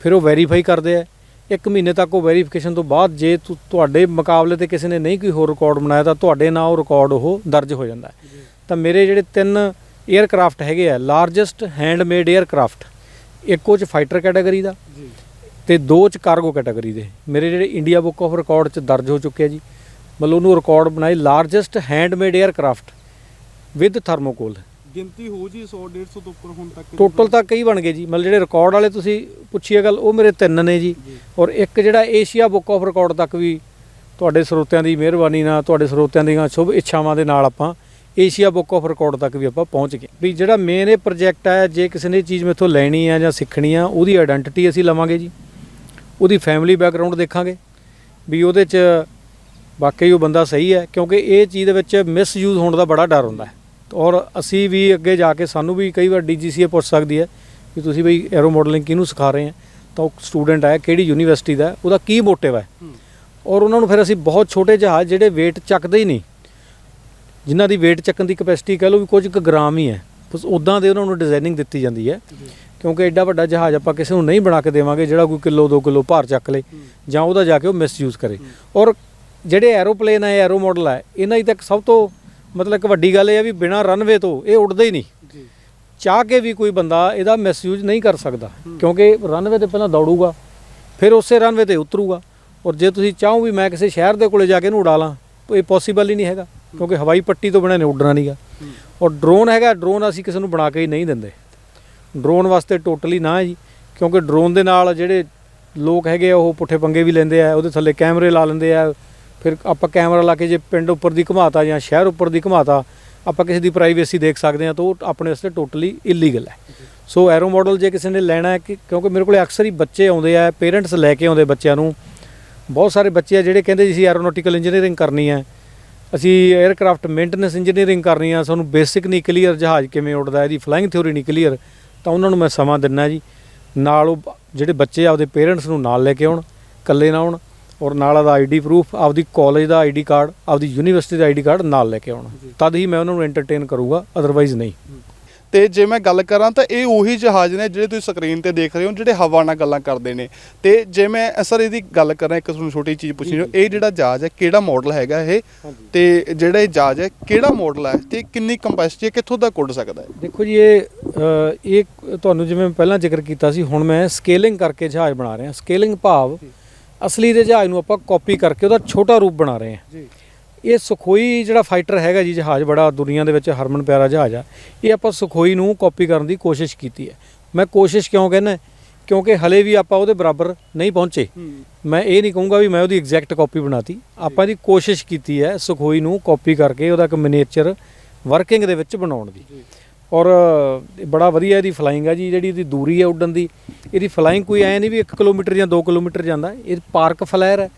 ਫਿਰ ਉਹ ਵੈਰੀਫਾਈ ਕਰਦੇ ਆ। ਇੱਕ ਮਹੀਨੇ ਤੱਕ ਉਹ ਵੈਰੀਫਿਕੇਸ਼ਨ ਤੋਂ ਬਾਅਦ ਜੇ ਤੁਹਾਡੇ ਮੁਕਾਬਲੇ ਤੇ ਕਿਸੇ ਨੇ ਨਹੀਂ ਕੋਈ ਹੋਰ ਰਿਕਾਰਡ ਬਣਾਇਆ ਤਾਂ ਤੁਹਾਡੇ ਨਾਂ ਉਹ ਰਿਕਾਰਡ ਉਹ ਦਰਜ ਹੋ ਜਾਂਦਾ ਤਾਂ ਮੇਰੇ ਜਿਹੜੇ ਤਿੰਨ 에ਅਰਕ੍ਰਾਫਟ ਹੈਗੇ ਆ ਲਾਰਜੈਸਟ ਹੈਂਡਮੇਡ 에ਅਰਕ੍ਰਾਫਟ ਇੱਕ ਉਹ ਚ ਫਾਈਟਰ ਕੈਟਾਗਰੀ ਦਾ ਤੇ ਦੋ ਚ ਕਾਰਗੋ ਕੈਟਾਗਰੀ ਦੇ। ਮੇਰੇ ਜਿਹੜੇ ਇੰਡੀਆ ਬੁੱਕ ਆਫ ਰਿਕਾਰਡ ਚ ਦਰਜ ਹੋ ਚੁੱਕੇ ਜੀ। ਮਤਲਬ ਉਹਨੂੰ ਰਿਕਾਰਡ ਬਣਾਈ largest handmade aircraft with thermocol ਗਿਣਤੀ ਹੋ ਜੀ 100 150 ਤੋਂ ਉੱਪਰ ਹੁਣ ਤੱਕ ਟੋਟਲ ਤਾਂ ਕਈ ਬਣ ਗਏ ਜੀ। ਮਤਲਬ ਜਿਹੜੇ ਰਿਕਾਰਡ ਵਾਲੇ ਤੁਸੀਂ ਪੁੱਛੀਏ ਗੱਲ ਉਹ ਮੇਰੇ ਤਿੰਨ ਨੇ ਜੀ। ਔਰ ਇੱਕ ਜਿਹੜਾ ਏਸ਼ੀਆ ਬੁੱਕ ਆਫ ਰਿਕਾਰਡ ਤੱਕ ਵੀ ਤੁਹਾਡੇ ਸਰੋਤਿਆਂ ਦੀ ਮਿਹਰਬਾਨੀ ਨਾਲ ਤੁਹਾਡੇ ਸਰੋਤਿਆਂ ਦੀਆਂ ਸ਼ੁਭ ਇੱਛਾਵਾਂ ਦੇ ਨਾਲ ਆਪਾਂ ਏਸ਼ੀਆ ਬੁੱਕ ਆਫ ਰਿਕਾਰਡ ਤੱਕ ਵੀ ਆਪਾਂ ਪਹੁੰਚ ਗਏ। ਵੀ ਜਿਹੜਾ ਮੇਨ ਇਹ ਪ੍ਰੋਜੈਕਟ ਹੈ ਜੇ ਕਿਸੇ ਨੇ ਚੀਜ਼ ਮੇਥੋਂ ਲੈਣੀ ਆ ਜਾਂ ਸਿੱਖਣੀ ਆ ਉਹਦੀ ਆਇਡੈਂਟੀਟੀ ਅਸੀਂ ਲਵਾਂਗੇ ਜੀ। ਉਹਦੀ ਫੈਮਿਲੀ ਬੈਕਗ੍ਰਾਉਂਡ ਦੇਖਾਂਗੇ। ਵੀ ਉਹਦੇ 'ਚ ਵਾਕਈ ਉਹ ਬੰਦਾ ਸਹੀ ਹੈ ਕਿਉਂਕਿ ਇਹ ਚੀਜ਼ ਦੇ ਵਿੱਚ ਮਿਸਯੂਜ਼ ਹੋਣ ਦਾ ਬੜਾ ਡਰ ਹੁੰਦਾ ਹੈ। ਔਰ ਅਸੀਂ ਵੀ ਅੱਗੇ ਜਾ ਕੇ ਸਾਨੂੰ ਵੀ ਕਈ ਵਾਰ ਡੀਜੀਸੀਏ ਪੁੱਛ ਸਕਦੀ ਹੈ ਕਿ ਤੁਸੀਂ ਬਈ ਐਰੋ ਮਾਡਲਿੰਗ ਕਿਹਨੂੰ ਸਿਖਾ ਰਹੇ ਆ ਤਾਂ ਉਹ ਸਟੂਡੈਂਟ ਹੈ ਕਿਹੜੀ ਯੂਨੀਵਰਸਿਟੀ ਦਾ ਹੈ, ਉਹਦਾ ਕੀ ਮੋਟਿਵ ਹੈ? ਔਰ ਉਹਨਾਂ ਨੂੰ ਫਿਰ ਅਸੀਂ ਬਹੁਤ ਛੋਟੇ ਜਹਾਜ਼ ਜਿਹੜੇ weight ਚੱਕਦੇ ਹੀ ਨਹੀਂ। ਜਿਨ੍ਹਾਂ ਦੀ weight ਚੱਕਣ ਦੀ ਕਪੈਸਿਟੀ ਕਹ ਲਓ ਵੀ ਕੁਝ ਕੁ ਗ੍ਰਾਮ ਹੀ ਹੈ। ਬਸ ਉਦਾਂ ਦੇ ਉਹਨਾਂ ਨੂੰ ਡਿਜ਼ਾਈਨਿੰਗ ਦਿੱਤੀ ਜਾਂਦੀ ਹੈ। ਕਿਉਂਕਿ ਐਡਾ ਵੱਡਾ ਜਹਾਜ਼ ਆਪਾਂ ਕਿਸੇ ਨੂੰ ਨਹੀਂ ਬਣਾ ਕੇ ਦੇਵਾਂਗੇ ਜਿਹੜਾ ਕੋਈ ਕਿਲੋ 2 ਕਿਲੋ ਭਾਰ ਚੱਕ ਲੇ ਜਾਂ ਉਹਦਾ ਜਾ ਕੇ ਉਹ ਮਿਸਯੂਜ਼ ਕਰੇ। ਔਰ ਜਿਹੜੇ ਐਰੋਪਲੇਨ ਹੈ ਐਰੋ ਮਾਡਲ ਹੈ ਇਹਨਾਂ ਦੀ ਤਾਂ ਇੱਕ ਸਭ ਤੋਂ ਮਤਲਬ ਇੱਕ ਵੱਡੀ ਗੱਲ ਇਹ ਹੈ ਵੀ ਬਿਨਾਂ ਰਨਵੇ ਤੋਂ ਇਹ ਉੱਡਦੇ ਹੀ ਨਹੀਂ। ਜੀ। ਚਾਹ ਕੇ ਵੀ ਕੋਈ ਬੰਦਾ ਇਹਦਾ ਮਿਸਯੂਜ਼ ਨਹੀਂ ਕਰ ਸਕਦਾ ਕਿਉਂਕਿ ਰਨਵੇ ਤੇ ਪਹਿਲਾਂ ਦੌੜੂਗਾ ਫਿਰ ਉਸੇ ਰਨਵੇ ਤੇ ਉਤਰੂਗਾ। ਔਰ ਜੇ ਤੁਸੀਂ ਚਾਹੋ ਵੀ ਮੈਂ ਕਿਸੇ ਸ਼ਹਿਰ ਦੇ ਕੋਲੇ ਜਾ ਕੇ ਇਹਨੂੰ ਉਡਾ ਲਾਂ ਇਹ ਪੋਸੀਬਲ ਹੀ ਨਹੀਂ ਹੈਗਾ ਕਿਉਂਕਿ ਹਵਾਈ ਪੱਟੀ ਤੋਂ ਬਿਨਾਂ ਨੇ ਉੱਡਣਾ ਨਹੀਂਗਾ ਔਰ ਡਰੋਨ ਹੈਗਾ ਡਰੋਨ ਅਸੀਂ ਕਿਸੇ ਨੂੰ ਬਣਾ ਕੇ ਹੀ ਨਹੀਂ ਦਿੰਦੇ। ਡਰੋਨ ਵਾਸਤੇ ਟੋਟਲੀ ਨਾ ਹੈ ਜੀ ਕਿਉਂਕਿ ਡਰੋਨ ਦੇ ਨਾਲ ਜਿਹੜੇ ਲੋਕ ਹੈਗੇ ਆ ਉਹ ਪੁੱਠੇ ਪੰਗੇ ਵੀ ਲੈਂਦੇ ਆ ਉਹਦੇ ਥੱਲੇ ਕੈਮਰੇ ਲਾ ਲੈਂਦੇ ਆ ਫਿਰ ਆਪਾਂ ਕੈਮਰਾ ਲਾ ਕੇ ਜੇ ਪਿੰਡ ਉੱਪਰ ਦੀ ਘੁਮਾਤਾ ਜਾਂ ਸ਼ਹਿਰ ਉੱਪਰ ਦੀ ਘੁਮਾਤਾ, ਆਪਾਂ ਕਿਸੇ ਦੀ ਪ੍ਰਾਈਵੇਸੀ ਦੇਖ ਸਕਦੇ ਹਾਂ ਤਾਂ ਉਹ ਆਪਣੇ ਵਾਸਤੇ ਟੋਟਲੀ ਇਲੀਗਲ ਹੈ। ਸੋ ਐਰੋ ਮਾਡਲ ਜੇ ਕਿਸੇ ਨੇ ਲੈਣਾ ਹੈ ਕਿ ਕਿਉਂਕਿ ਮੇਰੇ ਕੋਲੇ ਅਕਸਰ ਹੀ ਬੱਚੇ ਆਉਂਦੇ ਆ ਪੇਰੈਂਟਸ ਲੈ ਕੇ ਆਉਂਦੇ ਬੱਚਿਆਂ ਨੂੰ। ਬਹੁਤ ਸਾਰੇ ਬੱਚੇ ਆ ਜਿਹੜੇ ਕਹਿੰਦੇ ਜੀ, ਅਸੀਂ ਐਰੋਨੋਟਿਕਲ ਇੰਜੀਨੀਅਰਿੰਗ ਕਰਨੀ ਹੈ। ਅਸੀਂ 에ਅਰਕ੍ਰਾਫਟ ਮੇਨਟੇਨੈਂਸ ਇੰਜੀਨੀਅਰਿੰਗ ਕਰਨੀ ਆ, ਸਾਨੂੰ ਬੇਸਿਕ ਨਹੀਂ ਕਲੀਅਰ ਜਹਾਜ਼ ਕਿਵੇਂ ਉੱਡਦਾ, ਇਹਦੀ ਫਲਾਈਂਗ ਥਿਉਰੀ ਨਹੀਂ ਕਲੀਅਰ ਤਾਂ ਉਹਨਾਂ ਨੂੰ ਮੈਂ ਸਮਾਂ ਦਿੰਨਾ ਜੀ। ਨਾਲ ਉਹ ਜਿਹੜੇ ਬੱਚੇ ਆਪਦੇ ਪੇਰੈਂਟਸ ਨੂੰ ਨਾਲ ਲੈ ਕੇ ਆਉਣ, ਇਕੱਲੇ ਨਾ ਆਉਣ। ਔਰ ਨਾਲ ਆਦਾ ਆਈਡੀ ਪ੍ਰੂਫ ਆਪਦੀ ਕਾਲਜ ਦਾ ਆਈਡੀ ਕਾਰਡ ਆਪਦੀ ਯੂਨੀਵਰਸਿਟੀ ਦਾ ਆਈਡੀ ਕਾਰਡ ਨਾਲ ਲੈ ਕੇ ਆਉਣ। ਤਦ ਹੀ ਮੈਂ ਉਹਨਾਂ ਨੂੰ ਐਂਟਰਟੇਨ ਕਰੂੰਗਾ ਅਦਰਵਾਈਜ਼ ਨਹੀਂ। ਤੇ ਜੇ ਮੈਂ ਗੱਲ ਕਰਾਂ ਤਾਂ ਇਹ ਉਹੀ ਜਹਾਜ਼ ਨੇ ਜਿਹੜੇ ਤੁਸੀਂ ਸਕਰੀਨ ਤੇ ਦੇਖ ਰਹੇ ਹੋ ਜਿਹੜੇ ਹਵਾ ਨਾਲ ਗੱਲਾਂ ਕਰਦੇ ਨੇ। ਤੇ ਜੇ ਮੈਂ ਸਰ ਇਹਦੀ ਗੱਲ ਕਰਾਂ ਇੱਕ ਤੁਹਾਨੂੰ ਛੋਟੀ ਚੀਜ਼ ਪੁੱਛਣੀ ਹੈ। ਇਹ ਜਿਹੜਾ ਜਹਾਜ਼ ਹੈ ਕਿਹੜਾ ਮਾਡਲ ਹੈਗਾ ਇਹ? ਤੇ ਜਿਹੜਾ ਇਹ ਜਹਾਜ਼ ਹੈ ਕਿਹੜਾ ਮਾਡਲ ਹੈ ਤੇ ਕਿੰਨੀ ਕੰਪੈਸਿਟੀ ਹੈ ਕਿੱਥੋਂ ਤੱਕ ਉੱਡ ਸਕਦਾ ਹੈ? ਦੇਖੋ ਜੀ ਇਹ ਇਹ ਤੁਹਾਨੂੰ ਜਿਵੇਂ ਪਹਿਲਾਂ ਜ਼ਿਕਰ ਕੀਤਾ ਸੀ ਹੁਣ ਮੈਂ ਸਕੇਲਿੰਗ ਕਰਕੇ ਜਹਾਜ਼ ਬਣਾ ਰਿਹਾ। ਸਕੇਲਿੰਗ ਭਾਵ ਅਸਲੀ ਦੇ ਜਹਾਜ਼ ਨੂੰ ਆਪਾਂ ਕਾਪੀ ਕਰਕੇ ਉਹਦਾ ਛੋਟਾ ਰੂਪ ਬਣਾ ਰਹੇ ਹਾਂ। ਜੀ। ਇਹ ਸੁਖੋਈ ਜਿਹੜਾ ਫਾਈਟਰ ਹੈਗਾ ਜੀ ਜਹਾਜ਼ ਬੜਾ ਦੁਨੀਆ ਦੇ ਵਿੱਚ ਹਰਮਨ ਪਿਆਰਾ ਜਹਾਜ਼ ਆ ਇਹ ਆਪਾਂ ਸੁਖੋਈ ਨੂੰ ਕਾਪੀ ਕਰਨ ਦੀ ਕੋਸ਼ਿਸ਼ ਕੀਤੀ ਹੈ। ਮੈਂ ਕੋਸ਼ਿਸ਼ ਕਿਉਂ ਕਹਿੰਦਾ ਕਿਉਂਕਿ ਹਲੇ ਵੀ ਆਪਾਂ ਉਹਦੇ ਬਰਾਬਰ ਨਹੀਂ ਪਹੁੰਚੇ। ਮੈਂ ਇਹ ਨਹੀਂ ਕਹੂੰਗਾ ਵੀ ਮੈਂ ਉਹਦੀ ਐਗਜ਼ੈਕਟ ਕਾਪੀ ਬਣਾਤੀ। ਆਪਾਂ ਇਹਦੀ ਕੋਸ਼ਿਸ਼ ਕੀਤੀ ਹੈ ਸੁਖੋਈ ਨੂੰ ਕਾਪੀ ਕਰਕੇ ਉਹਦਾ ਇੱਕ ਮਿਨੀਏਚਰ ਵਰਕਿੰਗ ਦੇ ਵਿੱਚ ਬਣਾਉਣ ਦੀ। ਔਰ ਇਹ ਬੜਾ ਵਧੀਆ ਇਹਦੀ ਫਲਾਈਂਗ ਹੈ ਜੀ ਜਿਹੜੀ ਇਹਦੀ ਦੂਰੀ ਹੈ ਉੱਡਣ ਦੀ। ਇਹਦੀ ਫਲਾਈਂਗ ਕੋਈ ਐ ਨਹੀਂ ਵੀ 1 ਕਿਲੋਮੀਟਰ ਜਾਂ 2 ਕਿਲੋਮੀਟਰ ਜਾਂਦਾ। ਇਹ ਪਾਰਕ ਫਲਾਇਰ ਹੈ।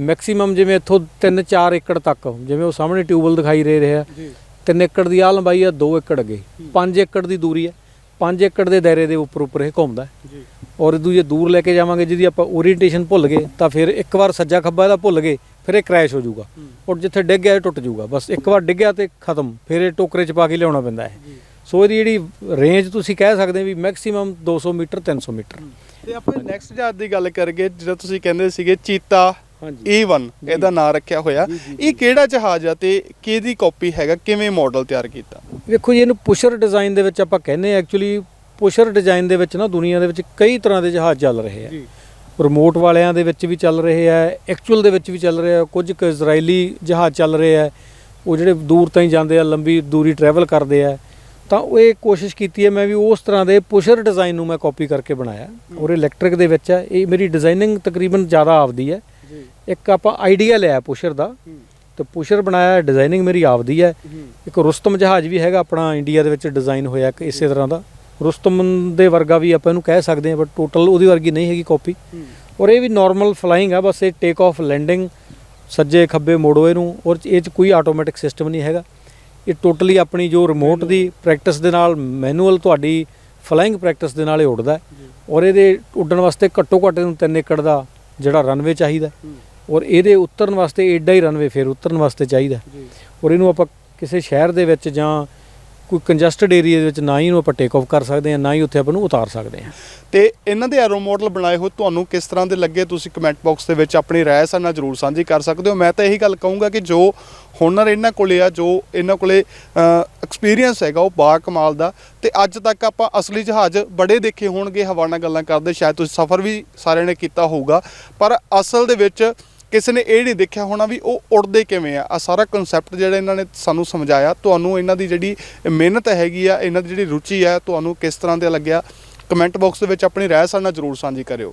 ਮੈਕਸਿਮਮ ਜਿਵੇਂ ਇੱਥੋਂ 3-4 ਏਕੜ ਤੱਕ ਜਿਵੇਂ ਉਹ ਸਾਹਮਣੇ ਟਿਊਬਲ ਦਿਖਾਈ ਦੇ ਰਿਹਾ। ਜੀ। 3 ਏਕੜ ਦੀ ਆਹ ਲੰਬਾਈ ਹੈ 2 ਏਕੜ ਅੱਗੇ। 5 ਏਕੜ ਦੀ ਦੂਰੀ ਹੈ 5 ਏਕੜ ਦੇ ਦਾਇਰੇ ਦੇ ਉੱਪਰ ਉੱਪਰ ਇਹ ਘੁੰਮਦਾ। ਹੈ ਜੀ। ਔਰ ਇਹਦੂ ਜੇ ਦੂਰ ਲੈ ਕੇ ਜਾਵਾਂਗੇ ਜਿਹਦੀ ਆਪਾਂ ਓਰੀਐਂਟੇਸ਼ਨ ਭੁੱਲ ਗਏ ਤਾਂ ਫਿਰ ਇੱਕ ਵਾਰ ਸੱਜਾ ਖੱਬਾ ਇਹਦਾ ਭੁੱਲ ਗਏ ਫਿਰ ਇਹ ਕ੍ਰੈਸ਼ ਹੋ ਜਾਊਗਾ। ਔਰ ਜਿੱਥੇ ਡਿੱਗ ਗਿਆ ਇਹ ਟੁੱਟ ਜਾਊਗਾ। ਬਸ ਇੱਕ ਵਾਰ ਡਿੱਗਿਆ ਤੇ ਖਤਮ। ਫਿਰ ਇਹ ਟੋਕਰੇ 'ਚ ਪਾ ਕੇ ਲਿਆਉਣਾ ਪੈਂਦਾ ਹੈ ਸੋ ਇਹਦੀ ਜਿਹੜੀ ਰੇਂਜ ਤੁਸੀਂ ਕਹਿ ਸਕਦੇ ਵੀ ਮੈਕਸਿਮਮ 200 ਮੀਟਰ 300 ਮੀਟਰ। ਤੇ ਆਪਾਂ ਨੈਕਸਟ ਜਹਾਜ਼ ਦੀ ਗੱਲ ਕਰਗੇ ਜਿਹੜਾ ਤੁਸੀਂ ਕਹਿੰਦੇ ਸੀਗੇ ਚੀਤਾ ਹਾਂਜੀ। E1 ਇਹਦਾ ਨਾਮ ਰੱਖਿਆ ਹੋਇਆ। ਇਹ ਕਿਹੜਾ ਜਹਾਜ਼ ਆ ਤੇ ਕਿਹਦੀ ਕਾਪੀ ਹੈਗਾ ਕਿਵੇਂ ਮਾਡਲ ਤਿਆਰ ਕੀਤਾ? ਵੇਖੋ ਜੀ ਇਹਨੂੰ ਪੁਸ਼ਰ ਡਿਜ਼ਾਈਨ ਦੇ ਵਿੱਚ ਆਪਾਂ ਕਹਿੰਦੇ ਆ ਐਕਚੁਅਲੀ ਪੁਸ਼ਰ ਡਿਜ਼ਾਈਨ ਦੇ ਵਿੱਚ ਨਾ ਦੁਨੀਆ ਦੇ ਵਿੱਚ ਕਈ ਤਰ੍ਹਾਂ ਦੇ ਜਹਾਜ਼ ਚੱਲ ਰਹੇ ਆ। ਰਿਮੋਟ ਵਾਲਿਆਂ ਦੇ ਵਿੱਚ ਵੀ ਚੱਲ ਰਹੇ ਆ ਐਕਚੁਅਲ ਦੇ ਵਿੱਚ ਵੀ ਚੱਲ ਰਹੇ ਆ ਕੁਝ ਕੁ ਇਜ਼ਰਾਈਲੀ ਜਹਾਜ਼ ਚੱਲ ਰਹੇ ਆ। ਉਹ ਜਿਹੜੇ ਦੂਰ ਤਾਈਂ ਜਾਂਦੇ ਆ ਲੰਬੀ ਦੂਰੀ ਟਰੈਵਲ ਕਰਦੇ ਆ। ਤਾਂ ਉਹ ਇਹ ਕੋਸ਼ਿਸ਼ ਕੀਤੀ ਹੈ ਮੈਂ ਵੀ ਉਸ ਤਰ੍ਹਾਂ ਦੇ ਪੁਸ਼ਰ ਡਿਜ਼ਾਈਨ ਨੂੰ ਮੈਂ ਕਾਪੀ ਕਰਕੇ ਬਣਾਇਆ। ਔਰ ਇਲੈਕਟ੍ਰਿਕ ਦੇ ਵਿੱਚ ਹੈ। ਇਹ ਮੇਰੀ ਡਿਜ਼ਾਈਨਿੰਗ ਤਕਰੀਬਨ ਜ਼ਿਆਦਾ ਆਪਦੀ ਹੈ। ਜੀ। ਇੱਕ ਆਪਾਂ ਆਈਡੀਆ ਲਿਆ ਪੁਸ਼ਰ ਦਾ। ਤੇ ਪੁਸ਼ਰ ਬਣਾਇਆ ਡਿਜ਼ਾਈਨਿੰਗ ਮੇਰੀ ਆਪਦੀ ਹੈ। ਇੱਕ ਰੁਸਤਮ ਜਹਾਜ਼ ਵੀ ਹੈਗਾ ਆਪਣਾ ਇੰਡੀਆ ਦੇ ਵਿੱਚ ਡਿਜ਼ਾਈਨ ਹੋਇਆ ਇੱਕ ਇਸੇ ਤਰ੍ਹਾਂ ਦਾ। ਰੁਸਤਮ ਦੇ ਵਰਗਾ ਵੀ ਆਪਾਂ ਇਹਨੂੰ ਕਹਿ ਸਕਦੇ ਹਾਂ ਬਟ ਟੋਟਲ ਉਹਦੀ ਵਰਗੀ ਨਹੀਂ ਹੈਗੀ ਕਾਪੀ ਔਰ ਇਹ ਵੀ ਨਾਰਮਲ ਫਲਾਈਂਗ ਆ ਬਸ ਇਹ ਟੇਕ ਆਫ ਲੈਂਡਿੰਗ ਸੱਜੇ ਖੱਬੇ ਮੋੜੋ ਇਹਨੂੰ। ਔਰ ਇਹ ਚ ਕੋਈ ਆਟੋਮੈਟਿਕ ਸਿਸਟਮ ਨਹੀਂ ਹੈਗਾ। ਇਹ ਟੋਟਲੀ ਆਪਣੀ ਜੋ ਰਿਮੋਟ ਦੀ ਪ੍ਰੈਕਟਿਸ ਦੇ ਨਾਲ ਮੈਨੂਅਲ ਤੁਹਾਡੀ ਫਲਾਈਂਗ ਪ੍ਰੈਕਟਿਸ ਦੇ ਨਾਲ ਇਹ ਉੱਡਦਾ ਹੈ। ਔਰ ਇਹਦੇ ਉੱਡਣ ਵਾਸਤੇ ਘੱਟੋ ਘੱਟ ਇਹਨੂੰ 3 ਏਕੜ ਦਾ ਜਿਹੜਾ ਰਨਵੇ ਚਾਹੀਦਾ। ਔਰ ਇਹਦੇ ਉਤਰਨ ਵਾਸਤੇ ਏਡਾ ਹੀ ਰਨਵੇ ਫਿਰ ਉਤਰਨ ਵਾਸਤੇ ਚਾਹੀਦਾ ਔਰ ਇਹਨੂੰ ਆਪਾਂ ਕਿਸੇ ਸ਼ਹਿਰ ਦੇ ਵਿੱਚ ਜਾਂ ਕੋਈ ਕੰਜਸਟਡ ਏਰੀਆ ਦੇ ਵਿੱਚ ਨਾ ਹੀ ਉਹਨੂੰ ਆਪਾਂ ਟੇਕ ਆਫ ਕਰ ਸਕਦੇ ਹਾਂ, ਨਾ ਹੀ ਉੱਥੇ ਆਪਾਂ ਨੂੰ ਉਤਾਰ ਸਕਦੇ ਹਾਂ। ਤੇ ਇਹਨਾਂ ਦੇ ਐਰੋ ਮਾਡਲ ਬਣਾਏ ਹੋਏ ਤੁਹਾਨੂੰ ਕਿਸ ਤਰ੍ਹਾਂ ਦੇ ਲੱਗੇ? ਤੁਸੀਂ ਕਮੈਂਟ ਬਾਕਸ ਦੇ ਵਿੱਚ ਆਪਣੀ ਰਾਏ ਸਾਡੇ ਨਾਲ ਜਰੂਰ ਸਾਂਝੀ ਕਰ ਸਕਦੇ ਹੋ। ਮੈਂ ਤਾਂ ਇਹੀ ਗੱਲ ਕਹੂੰਗਾ ਕਿ ਜੋ ਹੁਨਰ ਇਹਨਾਂ ਕੋਲੇ ਆ, ਜੋ ਇਹਨਾਂ ਕੋਲੇ ਐਕਸਪੀਰੀਅੰਸ ਹੈਗਾ ਉਹ ਬਾ ਕਮਾਲ ਦਾ। ਤੇ ਅੱਜ ਤੱਕ ਆਪਾਂ ਅਸਲੀ ਜਹਾਜ਼ ਬੜੇ ਦੇਖੇ ਹੋਣਗੇ, ਹਵਾਨਾ ਗੱਲਾਂ ਕਰਦੇ, ਸ਼ਾਇਦ ਤੁਸੀਂ ਸਫ਼ਰ ਵੀ ਸਾਰਿਆਂ ਨੇ ਕੀਤਾ ਹੋਊਗਾ। ਪਰ ਅਸਲ ਦੇ ਵਿੱਚ ਕਿਸੇ ਨੇ ਇਹ ਨਹੀਂ ਦੇਖਿਆ ਹੋਣਾ ਵੀ ਉਹ ਉੜਦੇ ਕਿਵੇਂ ਆ। ਆ ਸਾਰਾ ਕਨਸੈਪਟ ਜਿਹੜਾ ਇਹਨਾਂ ਨੇ ਸਾਨੂੰ ਸਮਝਾਇਆ, ਤੁਹਾਨੂੰ ਇਹਨਾਂ ਦੀ ਜਿਹੜੀ ਮਿਹਨਤ ਹੈਗੀ ਆ, ਇਹਨਾਂ ਦੀ ਜਿਹੜੀ ਰੁਚੀ ਆ, ਤੁਹਾਨੂੰ ਕਿਸ ਤਰ੍ਹਾਂ ਦਾ ਲੱਗਿਆ ਕਮੈਂਟ ਬਾਕਸ ਦੇ ਵਿੱਚ ਆਪਣੀ ਰਾਏ ਸਾਡੇ ਨਾਲ ਜਰੂਰ ਸਾਂਝੀ ਕਰਿਓ।